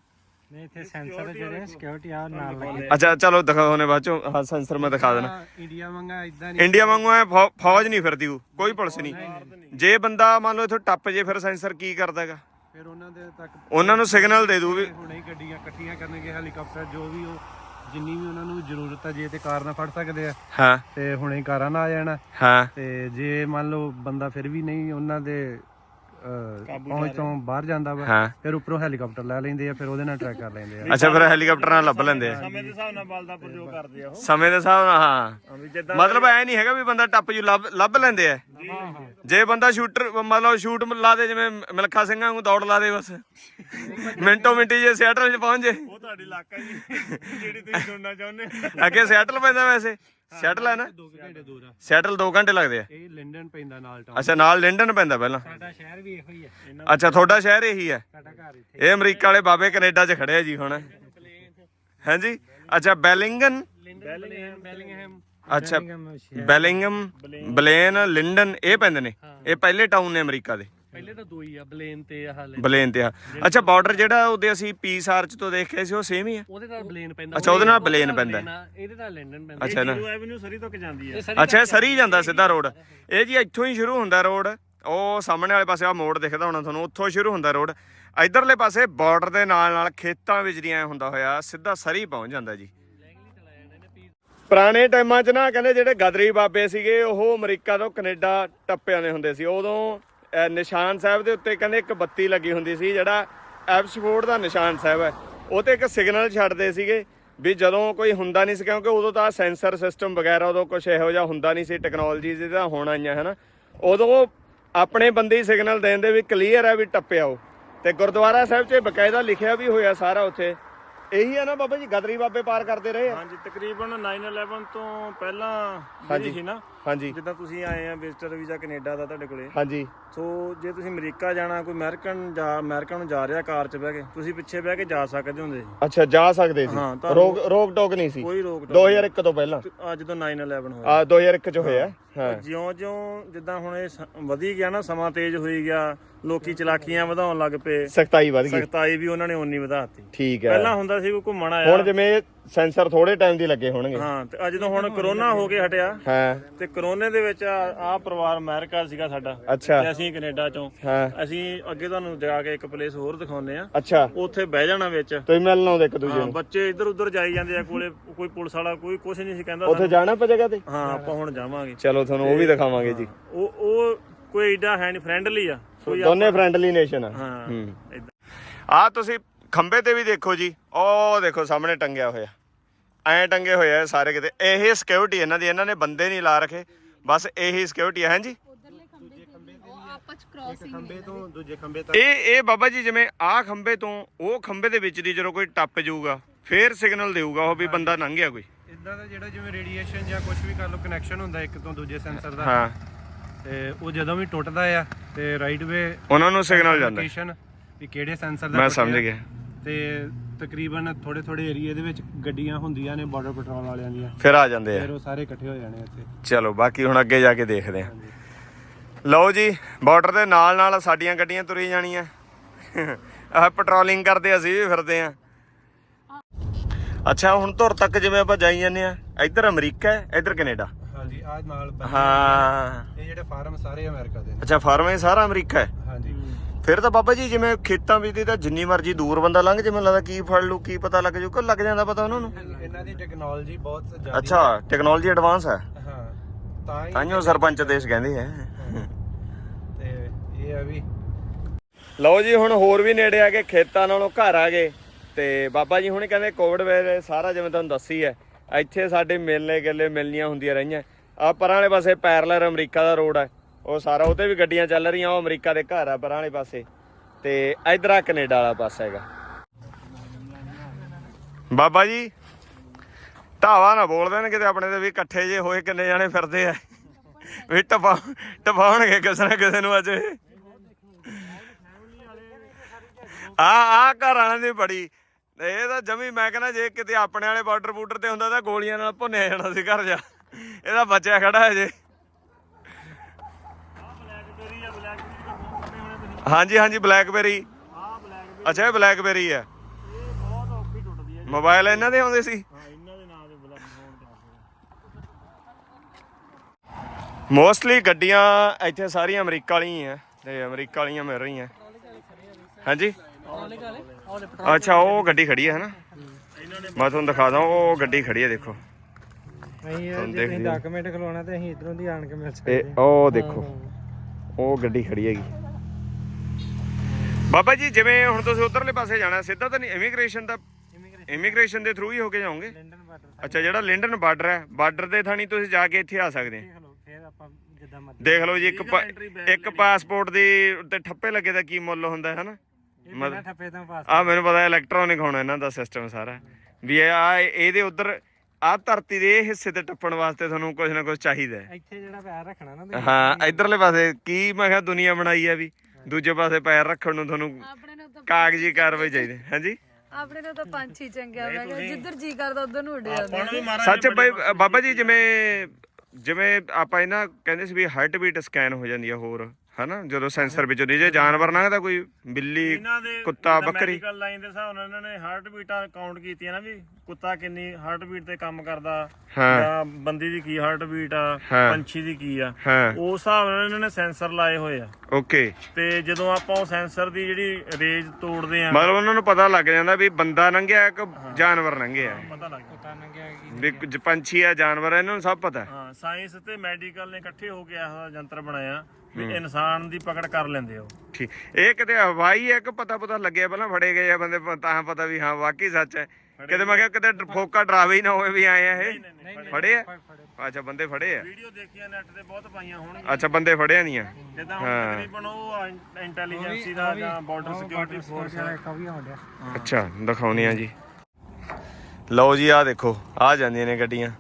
ਨਹੀਂ ਇੱਥੇ ਸੈਂਸਰ ਜਿਹੜੇ ਸਿਕਿਉਰਿਟੀ ਆ ਨਾਲ ਲੱਗੇ। ਅੱਛਾ ਚਲੋ ਦਿਖਾਉਣੇ ਬਾਅਦ ਚੋਂ। ਹਾਂ ਸੈਂਸਰ ਮੈਂ ਦਿਖਾ ਦੇਣਾ। ਆ, ਇੰਡੀਆ ਵਾਂਗਾ ਇਦਾਂ ਨਹੀਂ। ਇੰਡੀਆ ਵਾਂਗੂ ਐ ਫੌ- ਫੌਜ ਨਹੀਂ ਫਿਰਦੀ ਉਹ ਕੋਈ ਪੁਲਿਸ ਨਹੀਂ ਜੇ ਬੰਦਾ ਮੰਨ ਲਓ ਇਥੋਂ ਟੱਪ ਜੇ ਫਿਰ ਸੈਂਸਰ ਕੀ ਕਰਦਾਗਾ ਫਿਰ ਉਹਨਾਂ ਦੇ ਤੱਕ ਉਹਨਾਂ ਨੂੰ ਸਿਗਨਲ ਦੇ ਦੂ ਵੀ ਹੁਣੇ ਹੀ ਗੱਡੀਆਂ ਇਕੱਠੀਆਂ ਕਰਨਗੇ ਹੈਲੀਕਾਪਟਰ ਜੋ ਵੀ ਉਹ ਜਿੰਨੀ ਵੀ ਉਹਨਾਂ ਨੂੰ ਜ਼ਰੂਰਤ ਹੈ ਜੇ ਤੇ ਕਾਰ ਨਾਲ ਫੜ ਸਕਦੇ ਆ। ਹਾਂ। ਤੇ ਹੁਣੇ ਹੀ ਕਾਰਾਂ ਨਾਲ ਆ ਜਾਣਾ। ਹਾਂ। ਤੇ ਜੇ ਮੰਨ ਲਓ ਬੰਦਾ ਫਿਰ ਵੀ ਨਹੀਂ ਉਹਨਾਂ ਦੇ ਅਹ, ਪਹੁੰਚ ਤੋਂ ਬਾਹਰ ਜਾਂਦਾ ਵਾ ਹਾਂ। ਫਿਰ ਉੱਪਰੋਂ ਹੈਲੀਕਾਪਟਰ ਲੈ ਲੈਂਦੇ ਆ ਫਿਰ ਉਹਦੇ ਨਾਲ ਟਰੈਕ ਕਰ ਲੈਂਦੇ ਆ। ਅੱਛਾ ਫਿਰ ਹੈਲੀਕਾਪਟਰ ਨਾਲ ਲੱਭ ਲੈਂਦੇ ਆ। ਸਮੇਂ ਦੇ ਹਿਸਾਬ ਨਾਲ ਬਲ ਦਾ ਪ੍ਰਯੋਗ ਕਰਦੇ ਆ ਉਹ। ਸਮੇਂ ਦੇ ਹਿਸਾਬ ਨਾਲ ਹਾਂ। ਵੀ ਜਿੱਦਾਂ ਮਤਲਬ ਐ ਨਹੀਂ ਹੈਗਾ ਵੀ ਬੰਦਾ ਟੱਪ ਜੂ ਲੱਭ ਲੱਭ ਲੈਂਦੇ ਆ। ਜੇ ਬੰਦਾ ਸ਼ੂਟਰ ਮਤਲਬ ਸ਼ੂਟ ਲਾ ਦੇ ਜਿਵੇਂ ਮਿਲਖਾ ਸਿੰਘਾਂ ਨੂੰ ਦੌੜ ਲਾ ਦੇ ਬਸ। ਮਿੰਟੋ ਮਿੰਟੀ ਜੇ ਸਿਆਟਲ 'ਚ ਪਹੁੰਚ ਜੇ। ਉਹ ਤੁਹਾਡੀ ਇਲਾਕਾ ਜੀ ਜਿਹੜੀ ਤੁਸੀਂ ਸੁਣਨਾ ਚਾਹੁੰਦੇ ਅੱਗੇ ਸਿਆਟਲ ਪੈਂਦਾ ਵੈਸੇ। ਸਿਆਟਲ ਹੈ ਨਾ? 2 ਘੰਟੇ ਦੂਰ ਆ ਸਿਆਟਲ 2 ਘੰਟੇ ਲੱਗਦੇ ਆ? ਇਹ ਲੰਡਨ ਪੈਂਦਾ ਨਾਲ ਟਾਊਨ ਅੱਛਾ ਨਾਲ ਲਿੰਡਨ ਪੈਂਦਾ ਪਹਿਲਾਂ। ਸਾਡਾ ਸ਼ਹਿਰ ਵੀ ਇਹੋ ਹੀ ਹੈ ਅੱਛਾ ਤੁਹਾਡਾ ਸ਼ਹਿਰ ਇਹੀ ਹੈ ਸਾਡਾ ਘਰ ਇੱਥੇ। ਇਹ ਅਮਰੀਕਾ ਵਾਲੇ ਬਾਬੇ ਕੈਨੇਡਾ 'ਚ ਖੜੇ ਆ ਜੀ ਹੁਣ। ਹਾਂਜੀ? ਅੱਛਾ ਬੈਲਿੰਗਨ? ਬੈਲਿੰਗਹੈਮ ਅੱਛਾ ਬੈਲਿੰਗਮ ਬਲੇਨ ਲਿੰਡਨ ਇਹ ਪੈਂਦੇ ਨੇ। ਇਹ ਪਹਿਲੇ ਟਾਊਨ ਨੇ ਅਮਰੀਕਾ ਦੇ। ਪਹਿਲੇ ਤਾਂ ਦੋ ਹੀ ਆ ਬਲੇਨ ਤੇ ਆਹ ਲੈ ਬਲੇਨ ਤੇ ਆ। ਅੱਛਾ ਬਾਰਡਰ ਜਿਹੜਾ ਉਹਦੇ ਅਸੀਂ ਪੀਸ ਆਰਚ ਤੋਂ ਦੇਖ ਕੇ ਸੀ ਉਹ ਸੇਮ ਹੀ ਆ? ਉਹਦੇ ਨਾਲ ਬਲੇਨ ਪੈਂਦਾ। ਅੱਛਾ, ਉਹਦੇ ਨਾਲ ਬਲੇਨ ਪੈਂਦਾ। ਇਹਦੇ ਨਾਲ ਲੈਂਡਨ ਪੈਂਦਾ। ਅੱਛਾ ਨਾ ਐਵਨਿਊ ਸਰੀ ਤੱਕ ਜਾਂਦੀ ਹੈ ਅੱਛਾ ਇਹ ਸਰੀ ਜਾਂਦਾ ਸਿੱਧਾ ਰੋਡ ਇਹ ਜੀ ਇੱਥੋਂ ਹੀ ਸ਼ੁਰੂ ਹੁੰਦਾ ਰੋਡ ਉਹ ਸਾਹਮਣੇ ਵਾਲੇ ਪਾਸੇ ਆ ਮੋੜ ਦਿਖਦਾ ਹੋਣਾ ਤੁਹਾਨੂੰ ਉੱਥੋਂ ਸ਼ੁਰੂ ਹੁੰਦਾ ਰੋਡ ਇਧਰਲੇ ਪਾਸੇ ਬਾਰਡਰ ਦੇ ਨਾਲ ਨਾਲ ਖੇਤਾਂ ਵਿੱਚ ਦੀ ਐ ਹੁੰਦਾ ਹੋਇਆ ਸਿੱਧਾ ਸਰੀ ਪਹੁੰਚ ਜਾਂਦਾ ਜੀ। ਪੁਰਾਣੇ ਟਾਈਮਾਂ 'ਚ ਨਾ ਕਹਿੰਦੇ ਜਿਹੜੇ ਗਦਰੀ ਬਾਬੇ ਸੀਗੇ ਉਹ ਅਮਰੀਕਾ ਤੋਂ ਕੈਨੇਡਾ ਟੱਪਿਆਂ ਦੇ ਹੁੰਦੇ ਸੀ। ਉਦੋਂ ਨਿਸ਼ਾਨ ਸਾਹਿਬ ਦੇ ਉੱਤੇ ਕਹਿੰਦੇ ਇੱਕ ਬੱਤੀ ਲੱਗੀ ਹੁੰਦੀ ਸੀ ਜਿਹੜਾ ਐਪਸਫੋਰਡ ਦਾ ਨਿਸ਼ਾਨ ਸਾਹਿਬ ਹੈ। ਉਹ ਤੇ ਇੱਕ ਸਿਗਨਲ ਛੱਡਦੇ ਸੀਗੇ ਵੀ ਜਦੋਂ ਕੋਈ ਹੁੰਦਾ ਨਹੀਂ ਸੀ ਕਿਉਂਕਿ ਉਦੋਂ ਤਾਂ ਸੈਂਸਰ ਸਿਸਟਮ ਵਗੈਰਾ ਉਦੋਂ ਕੁਝ ਇਹੋ ਜਿਹਾ ਹੁੰਦਾ ਨਹੀਂ ਸੀ ਟੈਕਨੋਲੋਜੀ ਜਿਹਦਾ ਹੁਣ ਆਈਆਂ ਹਨਾ। ਉਦੋਂ ਆਪਣੇ ਬੰਦੇ ਹੀ ਸਿਗਨਲ ਦੇਂਦੇ ਵੀ ਕਲੀਅਰ ਹੈ ਵੀ ਟੱਪਿਆ ਉਹ। ਤੇ ਗੁਰਦੁਆਰਾ ਸਾਹਿਬ 'ਚ ਬਕਾਇਦਾ ਲਿਖਿਆ ਵੀ ਹੋਇਆ ਸਾਰਾ ਉੱਥੇ। ਇਹੀ ਹੈ ਨਾ ਬਾਬਾ ਜੀ ਗਦਰੀ ਬਾਬੇ ਪਾਰ ਕਰਦੇ ਰਹੇ ਹਾਂਜੀ ਤਕਰੀਬਨ 9/11 ਤੋਂ ਪਹਿਲਾਂ ਹਾਂਜੀ। ਜਿਹੜੀ ਸੀ ਨਾ ਹਾਂਜੀ। ਜਿੱਦਾਂ ਤੁਸੀਂ ਆਏ ਆ ਵਿਜ਼ਟਰ ਵੀਜ਼ਾ ਕੈਨੇਡਾ ਦਾ ਤੁਹਾਡੇ ਕੋਲੇ। ਹਾਂਜੀ। ਸੋ ਜੇ ਤੁਸੀਂ ਅਮਰੀਕਾ ਜਾਣਾ ਕੋਈ ਅਮਰੀਕਨ ਜਾ ਅਮਰੀਕਾ ਨੂੰ ਜਾ ਰਿਹਾ ਕਾਰ 'ਚ ਬਹਿ ਕੇ ਤੁਸੀਂ ਪਿੱਛੇ ਬਹਿ ਕੇ ਜਾ ਸਕਦੇ ਹੁੰਦੇ ਸੀ। ਅੱਛਾ ਜਾ ਸਕਦੇ ਸੀ। ਹਾਂ, ਰੋਕ ਰੋਕ ਟੋਕ ਨਹੀਂ ਸੀ। ਕੋਈ ਰੋਕ 2001 ਤੋਂ ਪਹਿਲਾਂ। ਅੱਜ ਤੋਂ 9/11 ਹੋਇਆ। ਆ 2001 ਚ ਹੋਇਆ। ਹਾਂ। ਜਿਉਂ-ਜਿਉਂ ਜਿੱਦਾਂ ਹੁਣ ਇਹ ਸ- ਵਧੀ ਗਿਆ ਨਾ ਸਮਾਂ ਤੇਜ਼ ਹੋਈ ਗਿਆ ਲੋਕੀ ਚਲਾਕੀਆਂ ਵਧਾਉਣ ਲੱਗ ਪਏ। ਸਖਤਾਈ ਵਧ ਗਈ। ਸਖਤਾਈ ਵੀ ਉਹਨਾਂ ਨੇ ਓਨੀ ਵਧਾਤੀ। ਠੀਕ ਹੈ। ਪਹਿਲਾਂ ਹੁੰਦਾ ਸੀ ਕੋਈ ਘੁੰਮਣ ਆਇਆ। ਹੁਣ ਜਿਵੇਂ ਸੈਂਸਰ ਥੋੜੇ ਟਾਈਮ ਦੀ ਲੱਗੇ ਹੋਣਗੇ। ਹਾਂ ਤੇ ਅੱਜ ਜਦੋਂ ਹੁਣ ਕਰੋਨਾ ਹੋ ਕੇ ਹਟਿਆ। ਹਾਂ। ਤੇ ਕਰੋਨੇ ਦੇ ਵਿੱਚ ਆ ਪਰਿਵਾਰ ਅਮਰੀਕਾ ਸੀਗਾ ਸਾਡਾ। ਅੱਛਾ। ਤੇ ਅਸੀਂ ਕੈਨੇਡਾ ਚੋਂ। ਹਾਂ। ਅਸੀਂ ਅੱਗੇ ਤੁਹਾਨੂੰ ਜਾ ਕੇ ਇੱਕ ਪਲੇਸ ਹੋਰ ਦਿਖਾਉਂਦੇ ਆ ਅੱਛਾ। ਉੱਥੇ ਬਹਿ ਜਾਣਾ ਵਿੱਚ। ਤੁਸੀਂ ਮਿਲਣ ਆਉਂਦੇ ਇੱਕ ਦੂਜੇ ਹਾਂ ਨੂੰ। ਬੱਚੇ ਇੱਧਰ ਉੱਧਰ ਜਾਈ ਜਾਂਦੇ ਆ ਕੋਲੇ ਕੋਈ ਪੁਲਿਸ ਵਾਲਾ ਕੋਈ ਕੁਝ ਨਹੀਂ ਸੀ ਕਹਿੰਦਾ ਉੱਥੇ ਜਾਣਾ ਪੈ ਜਗ੍ਹਾ ਤੇ? ਹਾਂ ਆਪਾਂ ਹੁਣ ਜਾਵਾਂਗੇ। ਚਲੋ ਤੁਹਾਨੂੰ ਉਹ ਵੀ ਦਿਖਾਵਾਂਗੇ ਜੀ। ਉਹ ਉਹ ਕੋਈ ਏਡਾ ਹੈ ਨਹੀਂ ਫ੍ਰੈਂਡਲੀ ਆ। ਕੋਈ ਦੋਨੇ ਫ੍ਰੈਂਡਲੀ ਨੇਸ਼ਨ ਆ। ਹਾਂ ਹੂੰ। ਏਦਾਂ ਆ ਤੁਸੀਂ ਖੰਬੇ ਤੇ ਵੀ ਦੇਖੋ ਜੀ ਉਹ ਦੇਖੋ ਸਾਹਮਣੇ ਟੰਗਿਆ ਹੋਇਆ। ਐ ਟੰਗੇ ਹੋਏ ਆ ਸਾਰੇ ਕਿਤੇ। ਇਹ ਸਿਕਿਉਰਿਟੀ ਇਹਨਾਂ ਦੀ ਇਹਨਾਂ ਨੇ ਬੰਦੇ ਨਹੀਂ ਲਾ ਰੱਖੇ। ਬਸ ਇਹੀ ਸਿਕਿਉਰਿਟੀ ਹੈ ਜੀ ਖੰਬੇ ਤੋਂ ਦੂਜੇ ਖੰਬੇ ਤੱਕ। ਇਹ ਇਹ ਬਾਬਾ ਜੀ ਜਿਵੇਂ ਆਹ ਖੰਬੇ ਤੋਂ ਉਹ ਖੰਬੇ ਦੇ ਵਿੱਚ ਦੀ ਜਦੋਂ ਕੋਈ ਟੱਪ ਜਾਊਗਾ ਫੇਰ ਸਿਗਨਲ ਦੇਊਗਾ ਉਹ ਵੀ ਬੰਦਾ ਲੰਘ ਗਿਆ ਕੋਈ। ਇਦਾਂ ਦਾ ਜਿਹੜਾ ਜਿਵੇਂ ਰੇਡੀਏਸ਼ਨ ਜਾਂ ਕੁਝ ਵੀ ਕਰ ਲੋ ਕਨੈਕਸ਼ਨ ਹੁੰਦਾ ਇੱਕ ਤੋਂ ਦੂਜੇ ਸੈਂਸਰ ਦਾ। ਹਾਂ। ਤੇ ਉਹ ਜਦੋਂ ਵੀ ਟੁੱਟਦਾ ਆ ਤੇ ਰਾਈਟ ਵੇ ਉਹਨਾਂ ਨੂੰ ਸਿਗਨਲ ਜਾਂਦਾ। ਲੋਕੇਸ਼ਨ ਵੀ ਕਿਹੜੇ ਸੈਂਸਰ ਦਾ ਮੈਂ। ਸਮਝ ਗਿਆ। ਤੇ ਤਕਰੀਬਨ ਥੋੜੇ ਥੋੜੇ ਏਰੀਆ ਦੇ ਵਿੱਚ ਗੱਡੀਆਂ ਹੁੰਦੀਆਂ ਨੇ ਬਾਰਡਰ ਪੈਟਰੋਲ ਵਾਲਿਆਂ ਦੀਆਂ। ਫਿਰ ਆ ਜਾਂਦੇ ਆ। ਫਿਰ ਉਹ ਸਾਰੇ ਇਕੱਠੇ ਹੋ ਜਾਣੇ ਇੱਥੇ। ਚਲੋ ਬਾਕੀ ਹੁਣ ਅੱਗੇ ਜਾ ਕੇ ਦੇਖਦੇ ਆ। ਲਓ ਜੀ ਬਾਰਡਰ ਦੇ ਨਾਲ ਨਾਲ ਸਾਡੀਆਂ ਗੱਡੀਆਂ ਤੁਰੀ ਜਾਣੀਆਂ। ਆਹ ਪੈਟਰੋਲਿੰਗ ਕਰਦੇ ਅਸੀਂ ਵੀ ਫਿਰਦੇ ਆ। ਅੱਛਾ ਹੁਣ ਧੁਰ ਤੱਕ ਜਿਵੇਂ ਆਪਾਂ ਜਾਈ ਜਾਂਦੇ ਆ ਇੱਧਰ ਅਮਰੀਕਾ ਹੈ ਇੱਧਰ ਕੈਨੇਡਾ? ਹਾਂਜੀ ਆ ਨਾਲ ਹਾਂ। ਇਹ ਜਿਹੜੇ ਫਾਰਮ ਸਾਰੇ ਅਮਰੀਕਾ ਦੇ ਨੇ। ਅੱਛਾ ਫਾਰਮ ਇਹ ਸਾਰਾ ਅਮਰੀਕਾ ਹੈ? ਹਾਂਜੀ। ਫਿਰ ਤਾਂ ਬਾਬਾ ਜੀ ਜਿਵੇਂ ਖੇਤਾਂ ਵਿੱਚ ਦੀ ਤਾਂ ਜਿੰਨੀ ਮਰਜ਼ੀ ਦੂਰ ਬੰਦਾ ਲੰਘ ਜੇ ਮੈਨੂੰ ਲੱਗਦਾ ਕੀ ਫੜ ਲੂ ਕੀ ਪਤਾ ਲੱਗ ਜੂ ਕਿ ਲੱਗ ਜਾਂਦਾ ਪਤਾ ਉਹਨਾਂ ਨੂੰ। ਇਹਨਾਂ ਦੀ ਟੈਕਨੋਲੋਜੀ ਬਹੁਤ ਜ਼ਿਆਦਾ ਅੱਛਾ ਟੈਕਨੋਲੋਜੀ ਐਡਵਾਂਸ ਹੈ। ਹਾਂ ਤਾਂ ਹੀ ਸਰਪੰਚ ਦੇਸ਼ ਕਹਿੰਦੇ ਆ। ਇਹ ਆ ਵੀ। ਲਓ ਜੀ ਹੁਣ ਹੋਰ ਵੀ ਨੇੜੇ ਆ ਗਏ ਖੇਤਾਂ ਨਾਲੋਂ ਘਰ ਆ ਗਏ। ਤੇ ਬਾਬਾ ਜੀ ਹੁਣੇ ਕਹਿੰਦੇ ਕੋਵਿਡ ਵੇਲੇ ਸਾਰਾ ਜਿਵੇਂ ਤੁਹਾਨੂੰ ਦੱਸੀ ਹੈ ਇੱਥੇ ਸਾਡੇ ਮਿਲਨੇ ਗੱਲੇ ਮਿਲਣੀਆਂ ਹੁੰਦੀਆਂ ਰਹੀਆਂ। ਆ ਪਰਾਂ ਵਾਲੇ ਪਾਸੇ ਪੈਰਲਰ ਅਮਰੀਕਾ ਦਾ ਰੋਡ ਹੈ। ਉਹ ਸਾਰਾ ਉਹਤੇ ਵੀ ਗੱਡੀਆਂ ਚੱਲ ਰਹੀਆਂ, ਉਹ ਅਮਰੀਕਾ ਦੇ ਘਰ ਆ ਪਰਾਂ ਵਾਲੇ ਪਾਸੇ। ਤੇ ਇਧਰ ਆ ਕੈਨੇਡਾ ਵਾਲਾ ਪਾਸਾ ਹੈਗਾ। ਬਾਬਾ ਜੀ ਢਾਵਾ ਨਾ ਬੋਲਦੇ ਨੇ ਕਿਤੇ ਆਪਣੇ ਤੇ ਵੀ ਇਕੱਠੇ ਜੇ ਹੋਏ ਕਿੰਨੇ ਜਾਣੇ ਫਿਰਦੇ ਆ। ਵੀ ਟਪਾ, ਟਪਾਉਣਗੇ ਕਿਸੇ ਨਾ ਕਿਸੇ ਨੂੰ ਅੱਜ। ਇਹ। ਆ ਆ ਘਰ ਵਾਲਿਆਂ ਦੀ ਬੜੀ। ਇਹ ਤਾਂ ਜਮੀ ਮੈਂ ਕਹਿੰਦਾ ਜੇ ਕਿਤੇ ਆਪਣੇ ਵਾਲੇ ਬਾਰਡਰ ਬੂਟਰ ਤੇ ਹੁੰਦਾ ਤਾਂ ਗੋਲੀਆਂ ਨਾਲ ਭੁੰਨਿਆ ਜਾਣਾ ਸੀ ਘਰ ਜਾ। ਇਹਦਾ ਬੱਚਾ ਖੜਾ ਹੈ ਜੇ ਬਲੈਕਬੇਰੀ ਆ ਬਲੈਕਬੇਰੀ ਦਾ ਫੋਨ ਕਰਨੇ ਹੋਣੇ ਤੁਸੀਂ ਹਾਂਜੀ ਹਾਂਜੀ ਬਲੈਕਬੇਰੀ ਆਹ ਬਲੈਕਬੇਰੀ ਅੱਛਾ ਇਹ ਬਲੈਕਬੇਰੀ ਹੈ। ਇਹ ਬਹੁਤ ਔਖੀ ਟੁੱਟਦੀ ਹੈ ਜੀ। ਮੋਬਾਈਲ ਇਹਨਾਂ ਦੇ ਆਉਂਦੇ ਸੀ? ਹਾਂ ਇਹਨਾਂ ਦੇ ਨਾਂ ਦੇ ਬਲੈਕ ਫੋਨ ਤੇ ਆਉਂਦੇ ਮੋਸਟਲੀ ਗੱਡੀਆਂ ਇੱਥੇ ਸਾਰੀਆਂ ਅਮਰੀਕਾ ਵਾਲੀਆਂ ਹੀ ਆ ਤੇ ਅਮਰੀਕਾ ਵਾਲੀਆਂ ਮਿਲ ਰਹੀਆਂ। ਹਾਂਜੀ? ਅੱਛਾ ਉਹ ਗੱਡੀ ਖੜੀ ਹੈ ਹਨਾ? ਮੈਂ ਤੁਹਾਨੂੰ ਦਿਖਾ ਦਾਂ ਉਹ ਗੱਡੀ ਖੜੀ ਹੈ ਦੇਖੋ। ਅਸੀਂ ਹੁਣ ਦੇਖ ਜੇ ਲਿਓ। ਡਾਕੂਮੈਂਟ ਖਲਵਾਉਣਾ ਤੇ ਅਸੀਂ ਇਧਰੋਂ ਦੀ ਆਣ ਕੇ ਮਿਲ ਤੇ ਸਕਦੇ ਉਹ ਦੇਖੋ ਉਹ ਗੱਡੀ ਖੜੀ ਹੈਗੀ। ਬਾਬਾ ਜੀ ਜਿਵੇਂ ਹੁਣ ਤੁਸੀਂ ਉਧਰਲੇ ਪਾਸੇ ਜਾਣਾ ਸਿੱਧਾ ਤਾਂ ਨਹੀਂ ਇਮੀਗ੍ਰੇਸ਼ਨ ਦਾ ਇਮੀਗ੍ਰੇਸ਼ਨ ਦੇ ਥਰੂ ਹੀ ਹੋ ਕੇ ਜਾਓਗੇ? ਲੰਡਨ ਬਾਰਡਰ ਅੱਛਾ ਜਿਹੜਾ ਲਿੰਡਨ ਬਾਰਡਰ ਹੈ ਬਾਰਡਰ ਦੇ ਥਾਣੀ ਤੁਸੀਂ ਜਾ ਕੇ ਇੱਥੇ ਆ ਸਕਦੇ। ਆ ਦੇਖ ਲਓ ਜੀ ਇੱਕ ਇੱਕ ਪਾਸਪੋਰਟ ਦੀ ਉੱਤੇ ਠੱਪੇ ਲੱਗੇ ਦਾ ਕੀ ਮੁੱਲ ਹੁੰਦਾ ਹੈ ਹਨਾ ਤੋਂ ਆ ਮੈਨੂੰ ਪਤਾ ਇਲੈਕਟ੍ਰੋਨਿਕ ਹੋਣਾ ਇਹਨਾਂ ਦਾ ਸਿਸਟਮ ਸਾਰਾ। ਵੀ ਇਹ ਆ ਇਹਦੇ ਉਧਰ ਆ ਧਰਤੀ ਦੇ ਇਹ ਹਿੱਸੇ ਤੇ ਟੱਪਣ ਵਾਸਤੇ ਤੁਹਾਨੂੰ ਕੁਝ ਨਾ ਕੁਝ ਚਾਹੀਦਾ ਹੈ। ਇੱਥੇ ਜਿਹੜਾ ਪੈਰ ਰੱਖਣਾ ਨਾ ਹਾਂ ਇਧਰਲੇ ਪਾਸੇ ਕੀ ਮੈਂ ਕਿਹਾ ਦੁਨੀਆ ਬਣਾਈ ਆ ਵੀ। ਦੂਜੇ ਪਾਸੇ ਪੈਰ ਰੱਖਣ ਨੂੰ ਤੁਹਾਨੂੰ ਆਪਣੇ ਨੂੰ ਤਾਂ ਕਾਗਜ਼ੀ ਕਾਰਵਾਈ ਚਾਹੀਦੀ ਹਾਂਜੀ? ਆਪਣੇ ਨੂੰ ਤਾਂ ਪੰਛੀ ਚੰਗਿਆ ਮੈਂ ਕਿਹਾ ਜਿੱਧਰ ਜੀ ਕਰਦਾ ਉਧਰ ਨੂੰ ਉੱਡ ਜਾਂਦੇ ਆਪਾਂ ਨੂੰ ਵੀ ਮਹਾਰਾਜ ਸੱਚ ਬਈ ਬਾਬਾ ਜੀ ਜਿਵੇਂ ਜਿਵੇਂ ਆਪਾਂ ਇਹਨਾਂ ਕਹਿੰਦੇ ਸੀ ਵੀ ਹਾਰਟ ਬੀਟ ਸਕੈਨ ਹੋ ਜਾਂਦੀ ਆ ਹੋਰ। ਹਨਾ? ਜਦੋਂ ਸੈਂਸਰ ਵਿੱਚ ਹੁੰਦੀ ਜੇ ਜਾਨਵਰ ਲੰਘਦਾ ਕੋਈ ਬਿੱਲੀ ਇਹਨਾਂ ਦੇ ਕੁੱਤਾ ਬੱਕਰੀ। ਮੈਡੀਕਲ ਲਾਈਨ ਦੇ ਹਿਸਾਬ ਨਾਲ ਇਹਨਾਂ ਨੇ ਹਾਰਟ ਬੀਟਾਂ ਕਾਊਂਟ ਕੀਤੀਆਂ ਨਾ ਵੀ ਕੁੱਤਾ ਕਿੰਨੀ ਹਾਰਟ ਬੀਟ ਤੇ ਕੰਮ ਕਰਦਾ ਹਾਂ। ਜਾਂ ਬੰਦੀ ਦੀ ਕੀ ਹਾਰਟ ਬੀਟ ਆ ਹਾਂ। ਪੰਛੀ ਦੀ ਕੀ ਆ ਹਾਂ। ਉਸ ਹਿਸਾਬ ਨਾਲ ਇਹਨਾਂ ਨੇ ਸੈਂਸਰ ਲਾਏ ਹੋਏ ਆ। ਓਕੇ। ਤੇ ਜਦੋਂ ਆਪਾਂ ਉਹ ਸੈਂਸਰ ਦੀ ਜਿਹੜੀ ਰੇਂਜ ਤੋੜਦੇ ਆ ਮਤਲਬ ਉਹਨਾਂ ਨੂੰ ਪਤਾ ਲੱਗ ਜਾਂਦਾ ਵੀ ਬੰਦਾ ਲੰਘਿਆ ਕਿ ਜਾਨਵਰ ਲੰਘਿਆ। ਪਤਾ ਲੱਗ ਜਾਂਦਾ। ਨੰਗਿਆ ਵੀ ਕੁਝ ਪੰਛੀ ਆ ਜਾਨਵਰ ਆ, ਇਹਨਾਂ ਨੂੰ ਸਭ ਪਤਾ ਹਾਂ। ਸਾਇੰਸ ਤੇ ਮੈਡੀਕਲ ਨੇ ਇਕੱਠੇ ਹੋ ਕੇ ਇਹੋ ਜਿਹਾ ਯੰਤਰ ਬਣਾਇਆ ਵੀ ਇਨਸਾਨ ਦੀ ਪਕੜ ਕਰ ਲੈਂਦੇ ਹੋ ਠੀਕ। ਇਹ ਕਿਤੇ ਹਵਾਈ ਹੈ ਕਿ ਪਤਾ ਪਤਾ ਲੱਗਿਆ ਪਹਿਲਾਂ ਫੜੇ ਗਏ ਆ ਬੰਦੇ ਪ- ਤਾਂ ਪਤਾ ਵੀ ਹਾਂ ਵਾਕਈ ਸੱਚ ਹੈ। ਕਿਤੇ ਮੈਂ ਕਿਹਾ ਕਿਤੇ ਡ- ਫੋਕਾ ਡਰਾਵੇ ਹੀ ਨਾ ਹੋਵੇ ਵੀ ਆਏ ਆ ਇਹ। ਫੜੇ ਆ? ਅੱਛਾ ਬੰਦੇ ਫੜੇ ਆ? ਵੀਡੀਓ ਦੇਖੀਆਂ ਨੈਟ ਤੇ ਬਹੁਤ ਪਾਈਆਂ ਹੋਣਗੀਆਂ। ਅੱਛਾ ਬੰਦੇ ਫੜਿਆ ਨਹੀਂ ਆ? ਜਿੱਦਾਂ ਹੁਣ ਤਕਰੀਬਨ ਉਹ ਇੰਟੈਲੀਜੈਂਸੀ ਦਾ ਜਾਂ ਬਾਰਡਰ ਸਿਕਿਉਰਿਟੀ ਫੋਰਸ ਜਿਹੜਾ ਇੱਕ ਉਹ ਵੀ ਆਉਂਦਾ। ਅੱਛਾ ਦਿਖਾਉਣੀ ਆ ਜੀ। ਲਓ ਜੀ ਆ ਦੇਖੋ ਆ ਜਾਂਦੀਆਂ ਨੇ ਗੱਡੀਆਂ।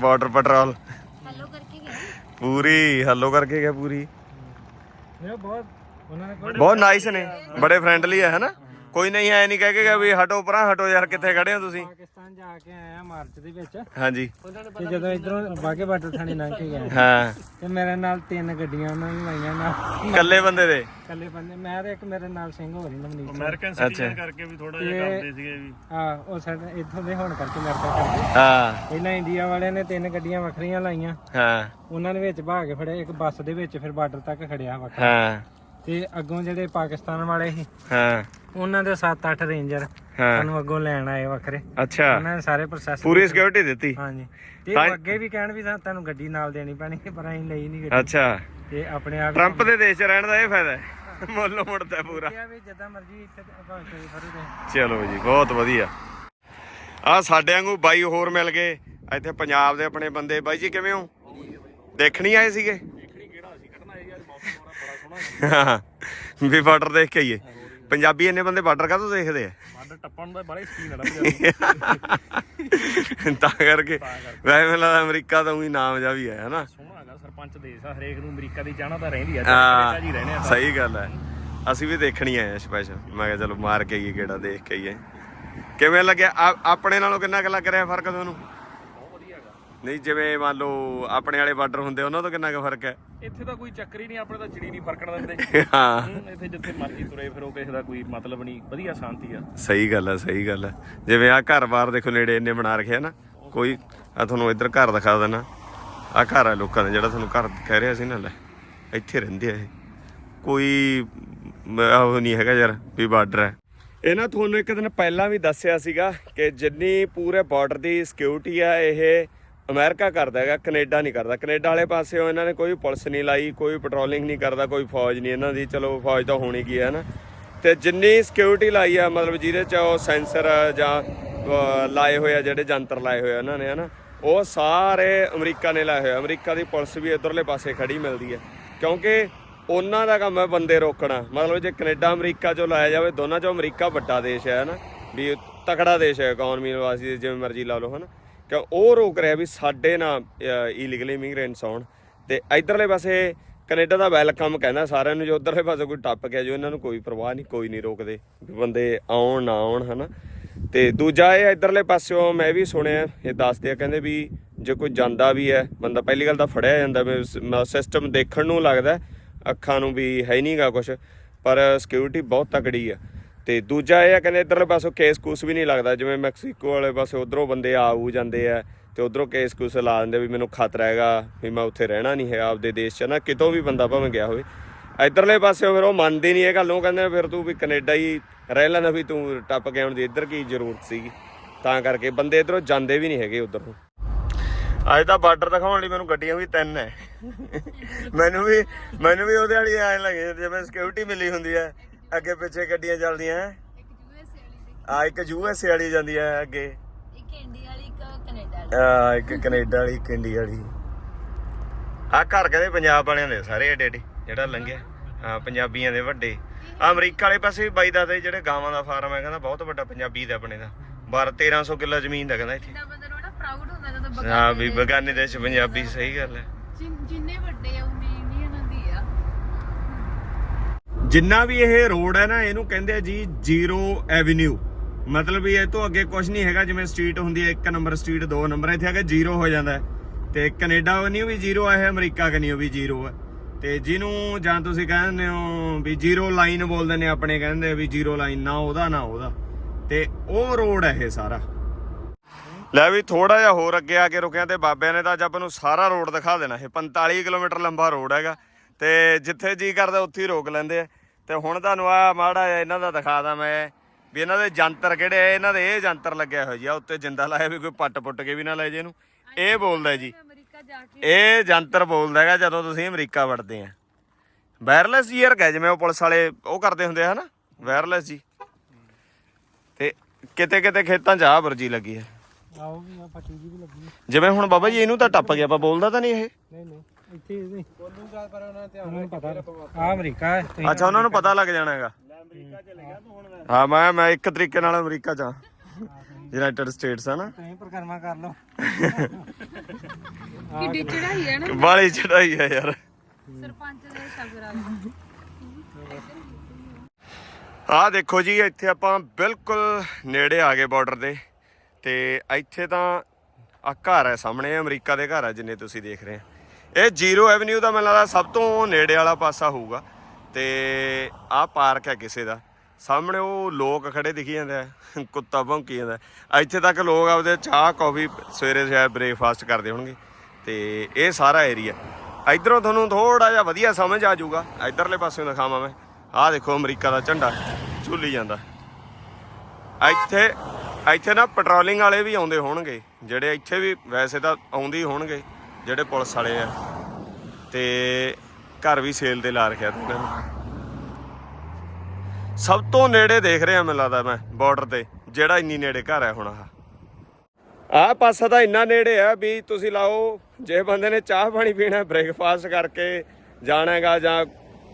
ਬਾਰਡਰ ਪੈਟਰੋਲ ਹੈਲੋ ਕਰਕੇ ਗਿਆ ਪੂਰੀ ਹੱਲੋ ਕਰਕੇ ਗਿਆ ਪੂਰੀ। ਇਹ ਬਹੁਤ ਉਹਨਾਂ ਨੇ ਕੋਈ ਬਹੁਤ ਨਾਈਸ ਨੇ ਬੜੇ ਫ੍ਰੈਂਡਲੀ ਹੈ ਹਨਾ ਕੋਈ ਨਹੀਂ ਐ ਨਹੀਂ ਕਹਿ ਕੇ ਗਿਆ ਵੀ ਹਟੋ ਪਰਾਂ ਹਟੋ ਯਾਰ ਕਿੱਥੇ ਖੜੇ ਹੋ ਤੁਸੀਂ? ਪਾਕਿਸਤਾਨ ਜਾ ਕੇ ਆਇਆ ਮਾਰਚ ਦੇ ਵਿੱਚ। ਹਾਂਜੀ। ਤੇ ਜਦੋਂ ਇਧਰੋਂ ਬਾਗੇ ਬਾਰਡਰ ਥਾਣੀ ਲੰਘ ਕੇ ਗਿਆ ਹਾਂ। ਤੇ ਮੇਰੇ ਨਾਲ ਤਿੰਨ ਗੱਡੀਆਂ ਉਹਨਾਂ ਨੇ ਲਾਈਆਂ ਨਾਲ। ਇਕੱਲੇ ਬੰਦੇ ਦੇ? ਇਕੱਲੇ ਬੰਦੇ ਮੈਂ ਤੇ ਇੱਕ ਮੇਰੇ ਨਾਲ ਸਿੰਘ ਹੋ ਰਹੀ ਨਵਨੀਤ। ਅਮਰੀਕਨ ਸਿਟੀਜ਼ਨ ਕਰਕੇ ਵੀ ਥੋੜਾ ਜਿਹਾ ਕਰਦੇ ਸੀਗੇ ਵੀ। ਹਾਂ ਉਹ ਸਾਡੇ ਇੱਥੋਂ ਦੇ ਹੋਣ ਕਰਕੇ ਮੇਰੇ ਤੋਂ ਕਰਦੇ। ਹਾਂ। ਪਹਿਲਾਂ ਇੰਡੀਆ ਵਾਲਿਆਂ ਨੇ ਤਿੰਨ ਗੱਡੀਆਂ ਵੱਖਰੀਆਂ ਲਾਈਆਂ। ਹਾਂ। ਉਹਨਾਂ ਨੇ ਵਿੱਚ ਭਾ ਕੇ ਫੜਿਆ ਇੱਕ ਬੱਸ ਦੇ ਵਿੱਚ ਫਿਰ ਬਾਰਡਰ ਤੱਕ ਖੜਿਆ ਵੱਖਰਾ। ਹਾਂ। ਤੇ ਅੱਗੋਂ ਜਿਹੜੇ ਪਾਕਿਸਤਾਨ ਵਾਲੇ ਸੀ ਹਾਂ। ਉਹਨਾਂ ਦੇ 7-8 ਰੇਂਜਰ ਹਾਂ। ਸਾਨੂੰ ਅੱਗੋਂ ਲੈਣ ਆਏ ਵੱਖਰੇ। ਅੱਛਾ। ਉਹਨਾਂ ਨੇ ਸਾਰੇ ਪ੍ਰੋਸੈਸ ਪੂਰੀ ਸਿਕਿਉਰਿਟੀ ਦਿੱਤੀ? ਹਾਂਜੀ। ਤੇ ਉਹ ਅੱਗੇ ਵੀ ਕਹਿਣ ਵੀ ਸਾ- ਤੁਹਾਨੂੰ ਗੱਡੀ ਨਾਲ ਦੇਣੀ ਪੈਣੀ ਹੈ, ਪਰ ਅਸੀਂ ਲਈ ਨਹੀਂ ਗੱਡੀ। ਅੱਛਾ। ਤੇ ਆਪਣੇ ਆਪ ਟਰੰਪ ਦੇ ਦੇਸ਼ 'ਚ ਰਹਿਣ ਦਾ ਇਹ ਫਾਇਦਾ ਹੈ। ਮੁੱਲ ਮੁੜਦਾ ਪੂਰਾ। ਕਿਹਾ ਵੀ ਜਿੱਦਾਂ ਮਰਜ਼ੀ ਇੱਥੇ ਭਾਵੇਂ ਚਲੋ ਜੀ ਬਹੁਤ ਵਧੀਆ। ਆ ਸਾਡੇ ਵਾਂਗੂ ਬਾਈ ਹੋਰ ਮਿਲ ਗਏ। ਇੱਥੇ ਪੰਜਾਬ ਦੇ ਆਪਣੇ ਬੰਦੇ। ਬਾਈ ਜੀ ਕਿਵੇਂ ਹੋ? ਦੇਖਣੀ ਆਏ ਸੀਗੇ? ਹਾਂ। ਵੀ ਬਾਰਡਰ ਦੇਖ ਕੇ ਆਈਏ। ਪੰਜਾਬੀ ਇੰਨੇ ਬੰਦੇ ਬਾਰਡਰ ਕਾਹਤੋਂ ਦੇਖਦੇ ਆ? ਬਾਰਡਰ ਟੱਪਣ ਦਾ ਬੜਾ ਸਕੀਨ ਹੈ ਤਾਂ ਕਰਕੇ। ਵੈਸੇ ਮੈਨੂੰ ਲੱਗਦਾ ਅਮਰੀਕਾ ਤਾਂ ਉਹੀ ਨਾਮ ਜਾ ਵੀ ਹੈ ਹਨਾ? ਸੋਹਣਾ ਹੈਗਾ ਸਰਪੰਚ ਦੇਸ਼ ਆ ਹਰੇਕ ਨੂੰ ਅਮਰੀਕਾ ਦੀ ਚਾਹਨਾ ਤਾਂ ਰਹਿੰਦੀ ਆ ਹਾਂ। ਜੀ ਰਹਿਣੇ ਆ ਸਹੀ ਗੱਲ ਹੈ। ਅਸੀਂ ਵੀ ਦੇਖਣੀ ਆਏ ਆ ਸਪੈਸ਼ਲ ਮੈਂ ਕਿਹਾ ਚਲੋ ਮਾਰ ਕੇ ਆਈਏ ਕਿਹੜਾ ਦੇਖ ਕੇ ਆਈਏ। ਕਿਵੇਂ ਲੱਗਿਆ? ਆ- ਆਪਣੇ ਨਾਲੋਂ ਕਿੰਨਾ ਕੁ ਲੱਗ ਰਿਹਾ ਫ਼ਰਕ ਤੁਹਾਨੂੰ? ਨਹੀਂ ਜਿਵੇਂ ਮੰਨ ਲਓ ਆਪਣੇ ਵਾਲੇ ਬਾਰਡਰ ਹੁੰਦੇ ਉਹਨਾਂ ਤੋਂ ਕਿੰਨਾ ਕੁ ਫ਼ਰਕ ਹੈ? ਇੱਥੇ ਤਾਂ ਕੋਈ ਚੱਕਰ ਹੀ ਨਹੀਂ ਆਪਣੇ ਤਾਂ ਚਿੜੀ ਨਹੀਂ ਫਰਕਣ ਦਿੰਦੇ। ਹਾਂ। ਇੱਥੇ ਜਿੱਥੇ ਮਰਜ਼ੀ ਤੁਰੇ ਫਿਰੋ ਕਿਸੇ ਦਾ ਕੋਈ ਮਤਲਬ ਨਹੀਂ ਵਧੀਆ ਸ਼ਾਂਤੀ ਆ। ਸਹੀ ਗੱਲ ਹੈ ਸਹੀ ਗੱਲ ਹੈ ਜਿਵੇਂ ਆ ਘਰ-ਬਾਰ ਦੇਖੋ ਨੇੜੇ ਇੰਨੇ ਬਣਾ ਰੱਖਿਆ ਨਾ ਕੋਈ ਆ ਤੁਹਾਨੂੰ ਇੱਧਰ ਘਰ ਦਿਖਾ ਦੇਣਾ। ਆ ਘਰ ਹੈ ਲੋਕਾਂ ਦਾ ਜਿਹੜਾ ਤੁਹਾਨੂੰ ਘਰ ਕਹਿ ਰਿਹਾ ਸੀ ਨਾ ਲੈ ਇੱਥੇ ਰਹਿੰਦੇ ਆ ਇਹ। ਕੋਈ ਮ, ਉਹ ਨਹੀਂ ਹੈਗਾ ਯਾਰ ਵੀ ਬਾਰਡਰ ਹੈ। ਇਹ ਨਾ ਤੁਹਾਨੂੰ ਇੱਕ ਦਿਨ ਪਹਿਲਾਂ ਵੀ ਦੱਸਿਆ ਸੀਗਾ ਕਿ ਜਿੰਨੀ ਪੂਰੇ ਬਾਰਡਰ ਦੀ ਸਿਕਿਉਰਿਟੀ ਆ ਇਹ ਅਮਰੀਕਾ ਕਰਦਾ ਹੈਗਾ, ਕੈਨੇਡਾ ਨਹੀਂ ਕਰਦਾ। ਕੈਨੇਡਾ ਵਾਲੇ ਪਾਸਿਓਂ ਇਹਨਾਂ ਨੇ ਕੋਈ ਪੁਲਿਸ ਨਹੀਂ ਲਾਈ, ਕੋਈ ਪੈਟਰੋਲਿੰਗ ਨਹੀਂ ਕਰਦਾ, ਕੋਈ ਫੌਜ ਨਹੀਂ ਇਹਨਾਂ ਦੀ। ਚਲੋ, ਫੌਜ ਤਾਂ ਹੋਣੀ ਕੀ ਹੈ ਨਾ ਤੇ ਜਿੰਨੀ ਸਿਕਿਉਰਿਟੀ ਲਾਈ ਆ, ਮਤਲਬ ਜਿਹਦੇ ਚ ਉਹ ਸੈਂਸਰ ਜਾਂ ਲਾਏ ਹੋਏ ਆ, ਜਿਹੜੇ ਜੰਤਰ ਲਾਏ ਹੋਏ ਆ ਇਹਨਾਂ ਨੇ, ਹਨਾ? ਉਹ ਸਾਰੇ ਅਮਰੀਕਾ ਨੇ ਲਾਏ ਹੋਏ ਅਮਰੀਕਾ ਦੀ ਪੁਲਿਸ ਵੀ ਇਧਰਲੇ ਪਾਸੇ ਖੜੀ ਮਿਲਦੀ ਹੈ। ਕਿਉਂਕਿ ਉਹਨਾਂ ਦਾ ਕੰਮ ਹੈ ਬੰਦੇ ਰੋਕਣਾ। ਮਤਲਬ ਜੇ ਕੈਨੇਡਾ ਅਮਰੀਕਾ ਚੋਂ ਲਾਇਆ ਜਾਵੇ, ਦੋਨਾਂ ਚੋਂ ਅਮਰੀਕਾ ਵੱਡਾ ਦੇਸ਼ ਹੈ, ਹਨਾ? ਵੀ ਤਕੜਾ ਦੇਸ਼ ਹੈ ਇਕਨੋਮੀ ਵਾਸਤੇ ਜਿਵੇਂ ਮਰਜ਼ੀ ਲਾ ਲਓ, ਹਨਾ? ਕਿ ਉਹ ਰੋਕ ਰਿਹਾ ਵੀ ਸਾਡੇ ਨਾ ਇਲੀਗਲ ਇਮੀਗ੍ਰੈਂਟਸ ਆਉਣ। ਤੇ ਇਧਰਲੇ ਪਾਸੇ ਕੈਨੇਡਾ ਦਾ ਵੈਲਕਮ ਕਹਿੰਦਾ ਸਾਰਿਆਂ ਨੂੰ, ਜੋ ਉਧਰਲੇ ਪਾਸੇ ਕੋਈ ਟੱਪ ਗਿਆ, ਜੋ ਇਹਨਾਂ ਨੂੰ ਕੋਈ ਪਰਵਾਹ ਨਹੀਂ, ਕੋਈ ਨਹੀਂ ਰੋਕਦੇ, ਵੀ ਬੰਦੇ ਆਉਣ ਨਾ ਆਉਣ, ਹਨਾ। ਤੇ ਦੂਜਾ ਇਹ ਇਧਰਲੇ ਪਾਸਿਓਂ ਮੈਂ ਵੀ ਸੁਣਿਆ, ਇਹ ਦੱਸਦੇ ਆ, ਕਹਿੰਦੇ ਵੀ ਜੇ ਕੋਈ ਜਾਂਦਾ ਵੀ ਹੈ, ਬੰਦਾ ਪਹਿਲੀ ਗੱਲ ਤਾਂ ਫੜਿਆ ਜਾਂਦਾ ਸਿਸਟਮ ਦੇਖਣ ਨੂੰ ਲੱਗਦਾ, ਅੱਖਾਂ ਨੂੰ ਵੀ ਹੈ ਨਹੀਂਗਾ ਕੁਝ ਪਰ ਸਿਕਿਉਰਿਟੀ ਬਹੁਤ ਤਕੜੀ ਆ। ਤੇ ਦੂਜਾ ਇਹ ਆ, ਕਹਿੰਦੇ ਇਧਰਲੇ ਪਾਸੋਂ ਕੇਸ ਕੂਸ ਵੀ ਨਹੀਂ ਲੱਗਦਾ, ਜਿਵੇਂ ਮੈਕਸੀਕੋ ਵਾਲੇ ਪਾਸੇ ਉਧਰੋਂ ਬੰਦੇ ਆਊ ਜਾਂਦੇ ਆ ਤੇ ਉਧਰੋਂ ਕੇਸ ਕੂਸ ਲਾ ਦਿੰਦੇ ਵੀ ਮੈਨੂੰ ਖਤਰਾ ਹੈਗਾ, ਵੀ ਮੈਂ ਉੱਥੇ ਰਹਿਣਾ ਨਹੀਂ ਹੈਗਾ ਆਪਦੇ ਦੇਸ਼ 'ਚ ਨਾ, ਕਿਤੋਂ ਵੀ ਬੰਦਾ ਭਾਵੇਂ ਗਿਆ ਹੋਵੇ। ਇਧਰਲੇ ਪਾਸੇ ਫਿਰ ਉਹ ਮੰਨਦੇ ਨਹੀਂ ਇਹ ਗੱਲ, ਉਹ ਕਹਿੰਦੇ ਫਿਰ ਤੂੰ ਵੀ ਕੈਨੇਡਾ ਹੀ ਰਹਿ ਲੈਣਾ ਵੀ ਤੂੰ ਟੱਪ ਕੇ ਆਉਣ ਦੀ ਇੱਧਰ ਕੀ ਜ਼ਰੂਰਤ ਸੀਗੀ। ਤਾਂ ਕਰਕੇ ਬੰਦੇ ਇਧਰੋਂ ਜਾਂਦੇ ਵੀ ਨਹੀਂ ਹੈਗੇ ਉਧਰ। ਨੂੰ ਅੱਜ ਤਾਂ ਬਾਰਡਰ ਦਿਖਾਉਣ ਲਈ ਮੈਨੂੰ ਗੱਡੀਆਂ ਵੀ ਤਿੰਨ ਐ। ਮੈਨੂੰ ਵੀ ਮੈਨੂੰ ਵੀ ਉਹਦੇ ਵਾਲੀ ਐਂ ਲੱਗੇ ਜਿਵੇਂ ਸਿਕਿਉਰਿਟੀ ਮਿਲੀ ਹੁੰਦੀ ਐ। ਅੱਗੇ ਪਿੱਛੇ ਗੱਡੀਆਂ ਚੱਲਦੀਆਂ। ਆ ਇੱਕ ਯੂਐਸਏ ਵਾਲੀ ਜਾਂਦੀ ਐ ਅੱਗੇ। ਇੱਕ ਇੰਡੀਆ ਵਾਲੀ ਇੱਕ ਕੈਨੇਡਾ ਆ ਇੱਕ ਕੈਨੇਡਾ ਵਾਲੀ ਇੱਕ ਇੰਡੀਆ ਵਾਲੀ। ਆ ਘਰ ਕਹਿੰਦੇ ਪੰਜਾਬ ਵਾਲਿਆਂ ਦੇ ਸਾਰੇ ਏਡੇ ਏਡੇ ਜਿਹੜਾ ਲੰਘਿਆ। ਹਾਂ ਪੰਜਾਬੀਆਂ ਦੇ ਵੱਡੇ। ਆ ਅਮਰੀਕਾ ਵਾਲੇ ਪਾਸੇ ਵੀ ਬਾਈ ਦਾ ਤੇ ਜਿਹੜੇ ਗਾਵਾਂ ਦਾ ਫਾਰਮ ਹੈ ਕਹਿੰਦਾ ਬਹੁਤ ਵੱਡਾ ਪੰਜਾਬੀ ਦਾ ਆਪਣੇ ਦਾ। 12 1300 ਕਿੱਲਾ ਜ਼ਮੀਨ ਦਾ ਕਹਿੰਦਾ ਇੱਥੇ। ਤਾਂ ਬੰਦੇ ਨੂੰ ਪ੍ਰਾਊਡ ਹੁੰਦਾ ਜਦੋਂ ਹਾਂ ਵੀ ਬਗਾਨੇ ਦੇਸ਼ ਪੰਜਾਬੀ ਸਹੀ ਗੱਲ ਹੈ ਜਿੰਨੇ ਵੱਡੇ ਆ ਉਨੀ ਇੰਡੀਅਨ ਹੁੰਦੀ ਆ ਜਿੰਨਾ ਵੀ ਇਹ ਰੋਡ ਹੈ ਨਾ, ਇਹਨੂੰ ਕਹਿੰਦੇ ਆ ਜੀ ਜ਼ੀਰੋ ਐਵਨਿਊ। ਮਤਲਬ ਵੀ ਇਹ ਤੋਂ ਅੱਗੇ ਕੁਝ ਨਹੀਂ ਹੈਗਾ, ਜਿਵੇਂ ਸਟਰੀਟ ਹੁੰਦੀ ਹੈ, ਇੱਕ ਨੰਬਰ ਸਟਰੀਟ, ਦੋ ਨੰਬਰ, ਇੱਥੇ ਆ ਕੇ ਜ਼ੀਰੋ ਹੋ ਜਾਂਦਾ ਹੈ। ਤੇ ਕੈਨੇਡਾ ਵਨਿਊ ਵੀ ਜ਼ੀਰੋ ਹੈ, ਅਮਰੀਕਾ ਕਨਿਊ ਵੀ ਜ਼ੀਰੋ ਹੈ। ਤੇ ਜਿਹਨੂੰ ਜਾਂ ਤੁਸੀਂ ਕਹਿੰਦੇ ਹੋ ਵੀ ਜ਼ੀਰੋ ਲਾਈਨ ਬੋਲਦੇ ਨੇ ਆਪਣੇ, ਕਹਿੰਦੇ ਵੀ ਜ਼ੀਰੋ ਲਾਈਨ, ਨਾ ਉਹਦਾ ਨਾ ਉਹਦਾ। ਤੇ ਉਹ ਰੋਡ ਹੈ ਇਹ ਸਾਰਾ। ਲੈ ਵੀ ਥੋੜਾ ਜਿਹਾ ਹੋਰ ਅੱਗੇ ਆ ਕੇ ਰੁਕਿਆ ਤੇ ਬਾਬਿਆਂ ਨੇ ਤਾਂ ਅੱਜ ਆਪਾਂ ਨੂੰ ਸਾਰਾ ਰੋਡ ਦਿਖਾ ਦੇਣਾ। ਇਹ 45 ਕਿਲੋਮੀਟਰ ਲੰਬਾ ਰੋਡ ਹੈਗਾ। ਤੇ ਜਿੱਥੇ ਜੀ ਕਰਦਾ, ਉੱਥੇ ਹੀ ਰੋਕ ਲੈਂਦੇ ਆ। ਤੇ ਹੁਣ ਤੁਹਾਨੂੰ ਆ ਮਾੜਾ ਜਿਹਾ ਇਹਨਾਂ ਦਾ ਦਿਖਾਦਾ ਮੈਂ ਵੀ ਇਹਨਾਂ ਦੇ ਜੰਤਰ ਕਿਹੜੇ ਆ? ਇਹਨਾਂ ਦੇ ਇਹ ਜੰਤਰ ਲੱਗਿਆ ਹੋਇਆ ਜੀ ਆ ਉੱਤੇ ਜਿੰਦਾ ਲਾਇਆ ਵੀ ਕੋਈ ਪੱਟ ਪੁੱਟ ਕੇ ਵੀ ਨਾ ਲੈ ਜੇ ਇਹਨੂੰ। ਇਹ ਬੋਲਦਾ ਜੀ। ਅਮਰੀਕਾ ਜਾ ਕੇ ਇਹ ਜੰਤਰ ਬੋਲਦਾ ਹੈਗਾ ਜਦੋਂ ਤੁਸੀਂ ਅਮਰੀਕਾ ਵੜਦੇ ਆ। ਵਾਇਰਲੈਸ ਈਅਰ ਹੈ ਜਿਵੇਂ ਉਹ ਪੁਲਿਸ ਵਾਲੇ ਉਹ ਕਰਦੇ ਹੁੰਦੇ ਆ ਹਨਾ? ਵਾਇਰਲੈਸ ਜੀ। ਤੇ ਕਿਤੇ ਕਿਤੇ ਖੇਤਾਂ 'ਚ ਆ ਵਰਜੀ ਲੱਗੀ ਹੈ ਆਓ ਵੀ ਆ ਪੱਟੀ ਜੀ ਵੀ ਲੱਗੀ ਜਿਵੇਂ ਹੁਣ ਬਾਬਾ ਜੀ ਇਹਨੂੰ ਤਾਂ ਟੱਪ ਗਿਆ ਆਪਾਂ ਬੋਲਦਾ ਤਾਂ ਨਹੀਂ ਇਹ। ਨਹੀਂ ਨਹੀਂ। ਇੱਥੇ ਨਹੀਂ ਬੋਲੂਗਾ ਪਰ ਉਹਨਾਂ ਧਿਆਨ ਪਤਾ। ਆ ਅਮਰੀਕਾ ਹੈ ਤੁਸੀਂ ਅੱਛਾ ਉਹਨਾਂ ਨੂੰ ਪਤਾ ਲੱਗ ਜਾਣਾ ਹੈਗਾ। ਹਾਂ ਮੈਂ ਮੈਂ ਇੱਕ ਤਰੀਕੇ ਨਾਲ ਅਮਰੀਕਾ ਚ ਹਾਂ ਯੂਨਾਈਟਿਡ ਸਟੇਟਸ ਹੈ ਨਾ। ਤੁਸੀਂ ਪ੍ਰਕਰਮਾ ਕਰ ਲਓ। ਕਿੱਡੀ ਚੜਾਈ ਹੈ ਨਾ। ਬਾਲੀ ਚੜਾਈ ਹੈ ਯਾਰ। ਸਰਪੰਚ ਦੇ ਸ਼ਬਦ ਆਹ ਦੇਖੋ ਜੀ ਇੱਥੇ ਆਪਾਂ ਬਿਲਕੁਲ ਨੇੜੇ ਆ ਗਏ ਬਾਰਡਰ ਦੇ। ਤੇ ਇੱਥੇ ਤਾਂ ਆ ਘਰ ਹੈ ਸਾਹਮਣੇ ਅਮਰੀਕਾ ਦੇ ਘਰ ਹੈ ਜਿੰਨੇ ਤੁਸੀਂ ਦੇਖ ਰਹੇ ਆ ਇਹ ਜ਼ੀਰੋ ਐਵਨਿਊ ਦਾ ਮੈਨੂੰ ਲੱਗਦਾ ਸਭ ਤੋਂ ਨੇੜੇ ਵਾਲਾ ਪਾਸਾ ਹੋਊਗਾ। ਤੇ ਆਹ ਪਾਰਕ ਹੈ ਕਿਸੇ ਦਾ। ਸਾਹਮਣੇ ਉਹ ਲੋਕ ਖੜੇ ਦਿਖੀ ਜਾਂਦੇ ਆ। ਕੁੱਤਾ ਭੌਂਕੀ ਜਾਂਦਾ। ਇੱਥੇ ਤੱਕ ਲੋਕ ਆਪਦੇ ਚਾਹ, ਕੌਫੀ ਸਵੇਰੇ ਸ਼ਾਇਦ ਬ੍ਰੇਕਫਾਸਟ ਕਰਦੇ ਹੋਣਗੇ। ਤੇ ਇਹ ਸਾਰਾ ਏਰੀਆ। ਇਧਰੋਂ ਤੁਹਾਨੂੰ ਥੋੜਾ ਜਿਹਾ ਵਧੀਆ ਸਮਝ ਆ ਜਾਊਗਾ। ਇਧਰਲੇ ਪਾਸਿਓਂ ਦਿਖਾਵਾਂ ਮੈਂ। ਆਹ ਦੇਖੋ ਅਮਰੀਕਾ ਦਾ ਝੰਡਾ। ਝੁੱਲੀ ਜਾਂਦਾ। ਇੱਥੇ ਇੱਥੇ ਨਾ ਪੈਟਰੋਲਿੰਗ ਵਾਲੇ ਵੀ ਆਉਂਦੇ ਹੋਣਗੇ। ਜਿਹੜੇ ਇੱਥੇ ਵੀ ਵੈਸੇ ਤਾਂ ਆਉਂਦੇ ਹੀ ਹੋਣਗੇ। ਜਿਹੜੇ ਪੁਲਿਸ ਵਾਲੇ ਆ। ਤੇ ਘਰ ਵੀ ਸੇਲ ਤੇ ਲਾ ਰੱਖਿਆ ਉਹਨਾਂ ਨੇ ਸਭ ਤੋਂ ਨੇੜੇ ਦੇਖ ਰਿਹਾ ਮੈਨੂੰ ਲੱਗਦਾ ਮੈਂ ਬਾਰਡਰ ਤੇ, ਜਿਹੜਾ ਇੰਨੀ ਨੇੜੇ ਘਰ ਹੈ ਹੁਣ ਆਹ। ਆਹ ਪਾਸਾ ਤਾਂ ਇੰਨਾ ਨੇੜੇ ਆ ਵੀ ਤੁਸੀਂ ਲਾਓ, ਜੇ ਬੰਦੇ ਨੇ ਚਾਹ ਪਾਣੀ ਪੀਣਾ ਬ੍ਰੇਕਫਾਸਟ ਕਰਕੇ ਜਾਣਾ ਹੈਗਾ ਜਾਂ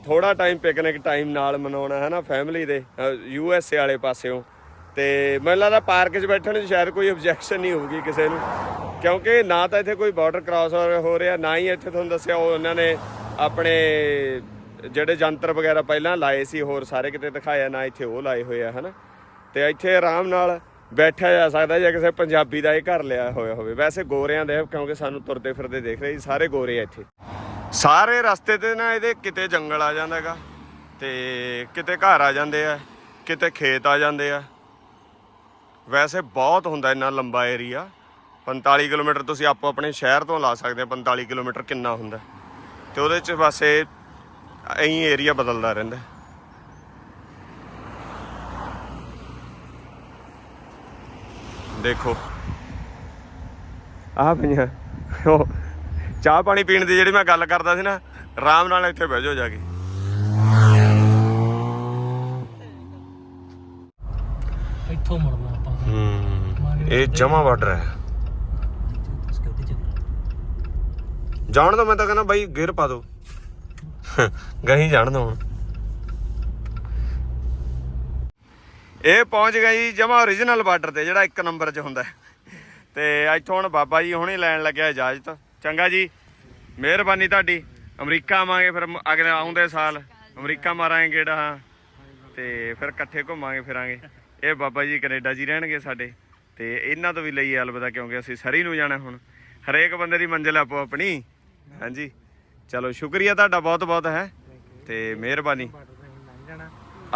ਥੋੜਾ ਟਾਈਮ ਪਿਕਨਿਕ ਟਾਈਮ ਨਾਲ ਮਨਾਉਣਾ ਹੈ ਨਾ ਫੈਮਿਲੀ ਦੇ ਯੂ ਐਸ ਏ ਵਾਲੇ ਪਾਸਿਓਂ। ਤੇ ਮੈਨੂੰ ਲੱਗਦਾ ਪਾਰਕ 'ਚ ਬੈਠਣ 'ਚ ਸ਼ਾਇਦ ਕੋਈ ਆਬਜੈਕਸ਼ਨ ਨਹੀਂ ਹੋਊਗੀ ਕਿਸੇ ਨੂੰ। ਕਿਉਂਕਿ ਨਾ ਤਾਂ ਇੱਥੇ ਕੋਈ ਬਾਰਡਰ ਕ੍ਰਾਸ ਹੋ ਰਿਹਾ ਨਾ ਹੀ ਇੱਥੇ ਤੁਹਾਨੂੰ ਦੱਸਿਆ ਉਹ ਉਹਨਾਂ ਨੇ ਆਪਣੇ ਜਿਹੜੇ ਜੰਤਰ ਵਗੈਰਾ ਪਹਿਲਾਂ ਲਾਏ ਸੀ, ਹੋਰ ਸਾਰੇ ਕਿਤੇ ਦਿਖਾਇਆ, ਨਾ ਇੱਥੇ ਉਹ ਲਾਏ ਹੋਏ ਆ, ਹਨਾ। ਤੇ ਇੱਥੇ ਆਰਾਮ ਨਾਲ ਬੈਠਿਆ ਜਾ ਸਕਦਾ ਜੇ ਕਿਸੇ ਪੰਜਾਬੀ ਦਾ ਇਹ ਘਰ ਲਿਆ ਹੋਇਆ ਹੋਵੇ। ਵੈਸੇ ਗੋਰਿਆਂ ਦੇ, ਕਿਉਂਕਿ ਸਾਨੂੰ ਤੁਰਦੇ ਫਿਰਦੇ ਦੇਖ ਰਹੇ ਜੀ, ਸਾਰੇ ਗੋਰੇ ਆ ਇੱਥੇ। ਸਾਰੇ ਰਸਤੇ ਤੇ ਨਾ ਇਹਦੇ ਕਿਤੇ ਜੰਗਲ ਆ ਜਾਂਦਾ ਹੈਗਾ ਤੇ ਕਿਤੇ ਘਰ ਆ ਜਾਂਦੇ ਆ, ਕਿਤੇ ਖੇਤ ਆ ਜਾਂਦੇ ਆ। ਵੈਸੇ ਬਹੁਤ ਹੁੰਦਾ ਇੰਨਾ ਲੰਬਾ ਏਰੀਆ। 45 ਕਿਲੋਮੀਟਰ ਤੁਸੀਂ ਆਪੋ ਆਪਣੇ ਸ਼ਹਿਰ ਤੋਂ ਲਾ ਸਕਦੇ ਆ 45 ਕਿਲੋਮੀਟਰ ਕਿੰਨਾ ਹੁੰਦਾ ਤੇ ਉਹਦੇ ਚ ਬਸ ਇਹ ਐਂ ਏਰੀਆ ਬਦਲਦਾ ਰਹਿੰਦਾ ਦੇਖੋ। ਆਹ ਪਈਆਂ। ਉਹ ਚਾਹ ਪਾਣੀ ਪੀਣ ਦੀ ਜਿਹੜੀ ਮੈਂ ਗੱਲ ਕਰਦਾ ਸੀ ਨਾ, ਆਰਾਮ ਨਾਲ ਇੱਥੇ ਬਹਿ ਜਾਓ ਜਾ ਕੇ। ਇੱਥੋਂ ਮੁੜਨਾ। ਹੂੰ। ਇਹ ਜਮਾ ਬਾਰਡਰ ਹੈ। ਜਾਣ ਦੋ ਮੈਂ ਤਾਂ ਕਹਿੰਦਾ ਬਾਈ ਗੇਅਰ ਪਾ ਦੋ। ਗਹੀਂ ਜਾਣ ਦੋ ਹੁਣ। ਇਹ ਪਹੁੰਚ ਗਈ ਜਮਾ origignal ਬਾਰਡਰ ਤੇ ਜਿਹੜਾ ਇੱਕ ਨੰਬਰ 'ਚ ਹੁੰਦਾ ਹੈ। ਤੇ ਇੱਥੋਂ ਹੁਣ ਬਾਬਾ ਜੀ ਹੁਣੇ ਲੈਣ ਲੱਗਿਆ ਇਜਾਜ਼ਤ। ਚੰਗਾ ਜੀ ਮਿਹਰਬਾਨੀ ਤੁਹਾਡੀ। ਅਮਰੀਕਾ ਆਵਾਂਗੇ ਫਿਰ ਅਗਲੇ ਆਉਂਦੇ ਸਾਲ। ਅਮਰੀਕਾ ਮਾਰਾਂਗੇ ਗੇੜਾ ਹਾਂ। ਤੇ ਫਿਰ ਇਕੱਠੇ ਘੁੰਮਾਂਗੇ ਫਿਰਾਂਗੇ। ਇਹ ਬਾਬਾ ਜੀ ਕੈਨੇਡਾ ਜੀ ਰਹਿਣਗੇ ਸਾਡੇ। ਤੇ ਇਹਨਾਂ ਤੋਂ ਵੀ ਲਈ ਅਲਵਿਦਾ ਕਿਉਂਕਿ ਅਸੀਂ ਸਰੀ ਨੂੰ ਜਾਣਾ ਹੁਣ। ਹਰੇਕ ਬੰਦੇ ਦੀ ਮੰਜ਼ਿਲ ਆਪੋ ਆਪਣੀ। ਹਾਂਜੀ। ਚਲੋ ਸ਼ੁਕਰੀਆ ਤੁਹਾਡਾ ਬਹੁਤ ਬਹੁਤ ਹੈ। ਤੇ ਮਿਹਰਬਾਨੀ।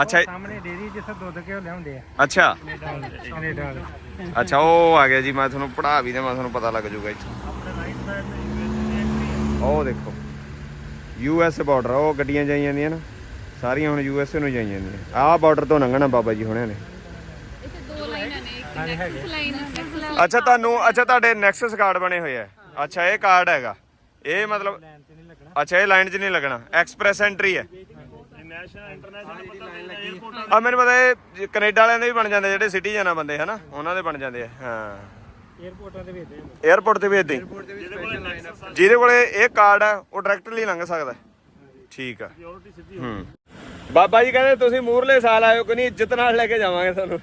ਅੱਛਾ। ਸਾਹਮਣੇ ਡੇਰੀ ਜਿੱਥੇ ਦੁੱਧ ਘਿਓ ਲਿਆਉਂਦੇ ਆ। ਅੱਛਾ। ਕੈਨੇਡਾ ਅੱਛਾ ਉਹ ਆ ਗਿਆ ਜੀ ਮੈਂ ਤੁਹਾਨੂੰ ਪੜਾ ਵੀ ਦੇਵਾਂ ਤੁਹਾਨੂੰ ਪਤਾ ਲੱਗ ਜਾਊਗਾ ਇੱਥੇ। ਉਹ ਦੇਖੋ ਯੂ ਐਸ ਬਾਰਡਰ ਉਹ ਗੱਡੀਆਂ ਜਾਈ ਜਾਂਦੀਆਂ ਨਾ। ਸਾਰੀਆਂ ਹੁਣ ਯੂ ਐਸ ਨੂੰ ਜਾਈ ਜਾਂਦੀਆਂ ਆਹ ਬਾਰਡਰ ਤੋਂ ਲੰਘਣਾ ਬਾਬਾ ਜੀ ਹੁਣਿਆਂ ਨੇ। ਅੱਛਾ ਤੁਹਾਨੂੰ ਅੱਛਾ ਤੁਹਾਡੇ ਨੈਕਸਸ ਕਾਰਡ ਬਣੇ ਹੋਏ ਆ। ਅੱਛਾ ਇਹ ਕਾਰਡ ਹੈਗਾ। ਇਹ ਮਤਲਬ ਅੱਛਾ ਇਹ ਲਾਈਨ 'ਚ ਨਹੀਂ ਲੱਗਣਾ। ਐਕਸਪ੍ਰੈਸ ਐਂਟਰੀ ਹੈ। ਆ ਮੈਨੂੰ ਪਤਾ ਇਹ ਕੈਨੇਡਾ ਵਾਲਿਆਂ ਦੇ ਵੀ ਬਣ ਜਾਂਦੇ ਜਿਹੜੇ ਸਿਟੀਜ਼ਨ ਆ ਬੰਦੇ ਹਨਾ? ਉਹਨਾਂ ਦੇ ਬਣ ਜਾਂਦੇ ਆ ਹਾਂ। ਏਅਰਪੋਰਟਾਂ ਤੇ ਭੇਜਦੇ ਏਅਰਪੋਰਟ ਤੇ ਭੇਜਦੇ ਜਿਹਦੇ ਕੋਲੇ ਇਹ ਕਾਰਡ ਆ ਉਹ ਡਾਇਰੈਕਟਲੀ ਲੰਘ ਸਕਦਾ। ਠੀਕ ਆ। ਸਿਕਿਉਰਿਟੀ ਸਿੱਧੀ ਹੂੰ ਬਾਬਾ ਜੀ ਕਹਿੰਦੇ ਤੁਸੀਂ ਮੂਰਲੇ ਸਾਲ ਆਇਓ ਕਿ ਨਹੀਂ? ਇੱਜ਼ਤ ਨਾਲ ਲੈ ਕੇ ਜਾਵਾਂਗੇ ਤੁਹਾਨੂੰ।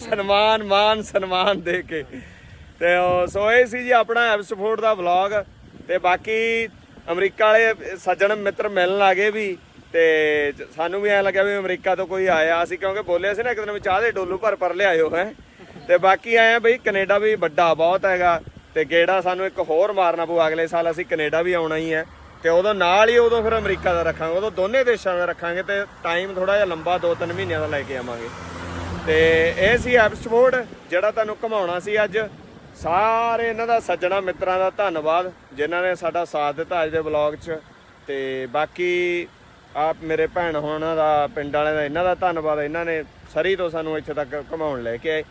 ਸਨਮਾਨ ਮਾਨ ਸਨਮਾਨ ਦੇ ਕੇ। ਤੇ ਉਹ ਸੋ ਇਹ ਸੀ ਜੀ ਆਪਣਾ ਐਪਸਫੋਰਡ ਦਾ ਵਲੌਗ ਤੇ ਬਾਕੀ ਅਮਰੀਕਾ ਵਾਲੇ ਸੱਜਣ ਮਿੱਤਰ ਮਿਲਣ ਆ ਗਏ ਵੀ। ਤੇ ਸਾਨੂੰ ਵੀ ਐ ਲੱਗਿਆ ਵੀ ਅਮਰੀਕਾ ਤੋਂ ਕੋਈ ਆਇਆ। ਅਸੀਂ ਕਿਉਂਕਿ ਬੋਲਿਆ ਸੀ ਨਾ ਇੱਕ ਦਿਨ ਵੀ ਚਾਹ ਦੇ ਡੋਲੂ ਭਰ ਭਰ ਲਿਆਇਓ ਹੈ। ਤੇ ਬਾਕੀ ਆਏ ਆ ਬਈ ਕੈਨੇਡਾ ਵੀ ਵੱਡਾ ਬਹੁਤ ਹੈਗਾ। ਤੇ ਗੇੜਾ ਸਾਨੂੰ ਇੱਕ ਹੋਰ ਮਾਰਨਾ ਪਊ। ਅਗਲੇ ਸਾਲ ਅਸੀਂ ਕੈਨੇਡਾ ਵੀ ਆਉਣਾ ਹੀ ਹੈ। ਤੇ ਉਦੋਂ ਨਾਲ ਹੀ ਉਦੋਂ ਫਿਰ ਅਮਰੀਕਾ ਦਾ ਰੱਖਾਂਗੇ, ਉਦੋਂ ਦੋਨੇ ਦੇਸ਼ਾਂ ਦਾ ਰੱਖਾਂਗੇ ਤੇ ਟਾਈਮ ਥੋੜਾ ਜਿਹਾ ਲੰਬਾ 2-3 ਮਹੀਨਿਆਂ ਦਾ ਲੈ ਕੇ ਆਵਾਂਗੇ। ਤੇ ਇਹ ਸੀ ਐਪਸਪੋਰਟ, ਜਿਹੜਾ ਤੁਹਾਨੂੰ ਘਮਾਉਣਾ ਸੀ ਅੱਜ। ਸਾਰੇ ਇਹਨਾਂ ਦਾ ਸੱਜਣਾ ਮਿੱਤਰਾਂ ਦਾ ਧੰਨਵਾਦ, ਜਿਨ੍ਹਾਂ ਨੇ ਸਾਡਾ ਸਾਥ ਦਿੱਤਾ ਅੱਜ ਦੇ ਵਲੌਗ 'ਚ। ਤੇ ਬਾਕੀ ਆਪ ਮੇਰੇ ਭੈਣ ਹੋਣਾ ਦਾ, ਪਿੰਡ ਵਾਲਿਆਂ ਦਾ ਇਹਨਾਂ ਦਾ ਧੰਨਵਾਦ, ਇਹਨਾਂ ਨੇ ਸਰੀ ਤੋਂ ਸਾਨੂੰ ਇੱਥੇ ਤੱਕ ਘਮਾਉਣ ਲੈ ਕੇ ਆਏ।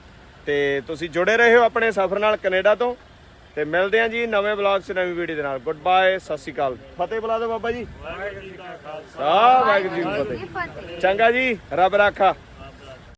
ਤੇ ਤੁਸੀਂ ਜੁੜੇ ਰਹੇ ਹੋ ਆਪਣੇ ਸਫ਼ਰ ਨਾਲ ਕੈਨੇਡਾ ਤੋਂ। ਤੇ ਮਿਲਦੇ ਹਾਂ ਜੀ ਨਵੇਂ ਵਲੌਗ 'ਚ ਨਵੀਂ ਵੀਡੀਓ ਦੇ ਨਾਲ। ਗੁੱਡ ਬਾਏ ਸਤਿ ਸ਼੍ਰੀ ਅਕਾਲ। ਫਤਿਹ ਬੁਲਾ ਦਿਓ ਬਾਬਾ ਜੀ। ਵਾਹਿਗੁਰੂ ਜੀ ਕਾ ਖਾਲਸਾ। ਵਾਹਿਗੁਰੂ ਜੀ ਕੀ ਫਤਿਹ। ਚੰਗਾ ਜੀ ਰੱਬ ਰਾਖਾ।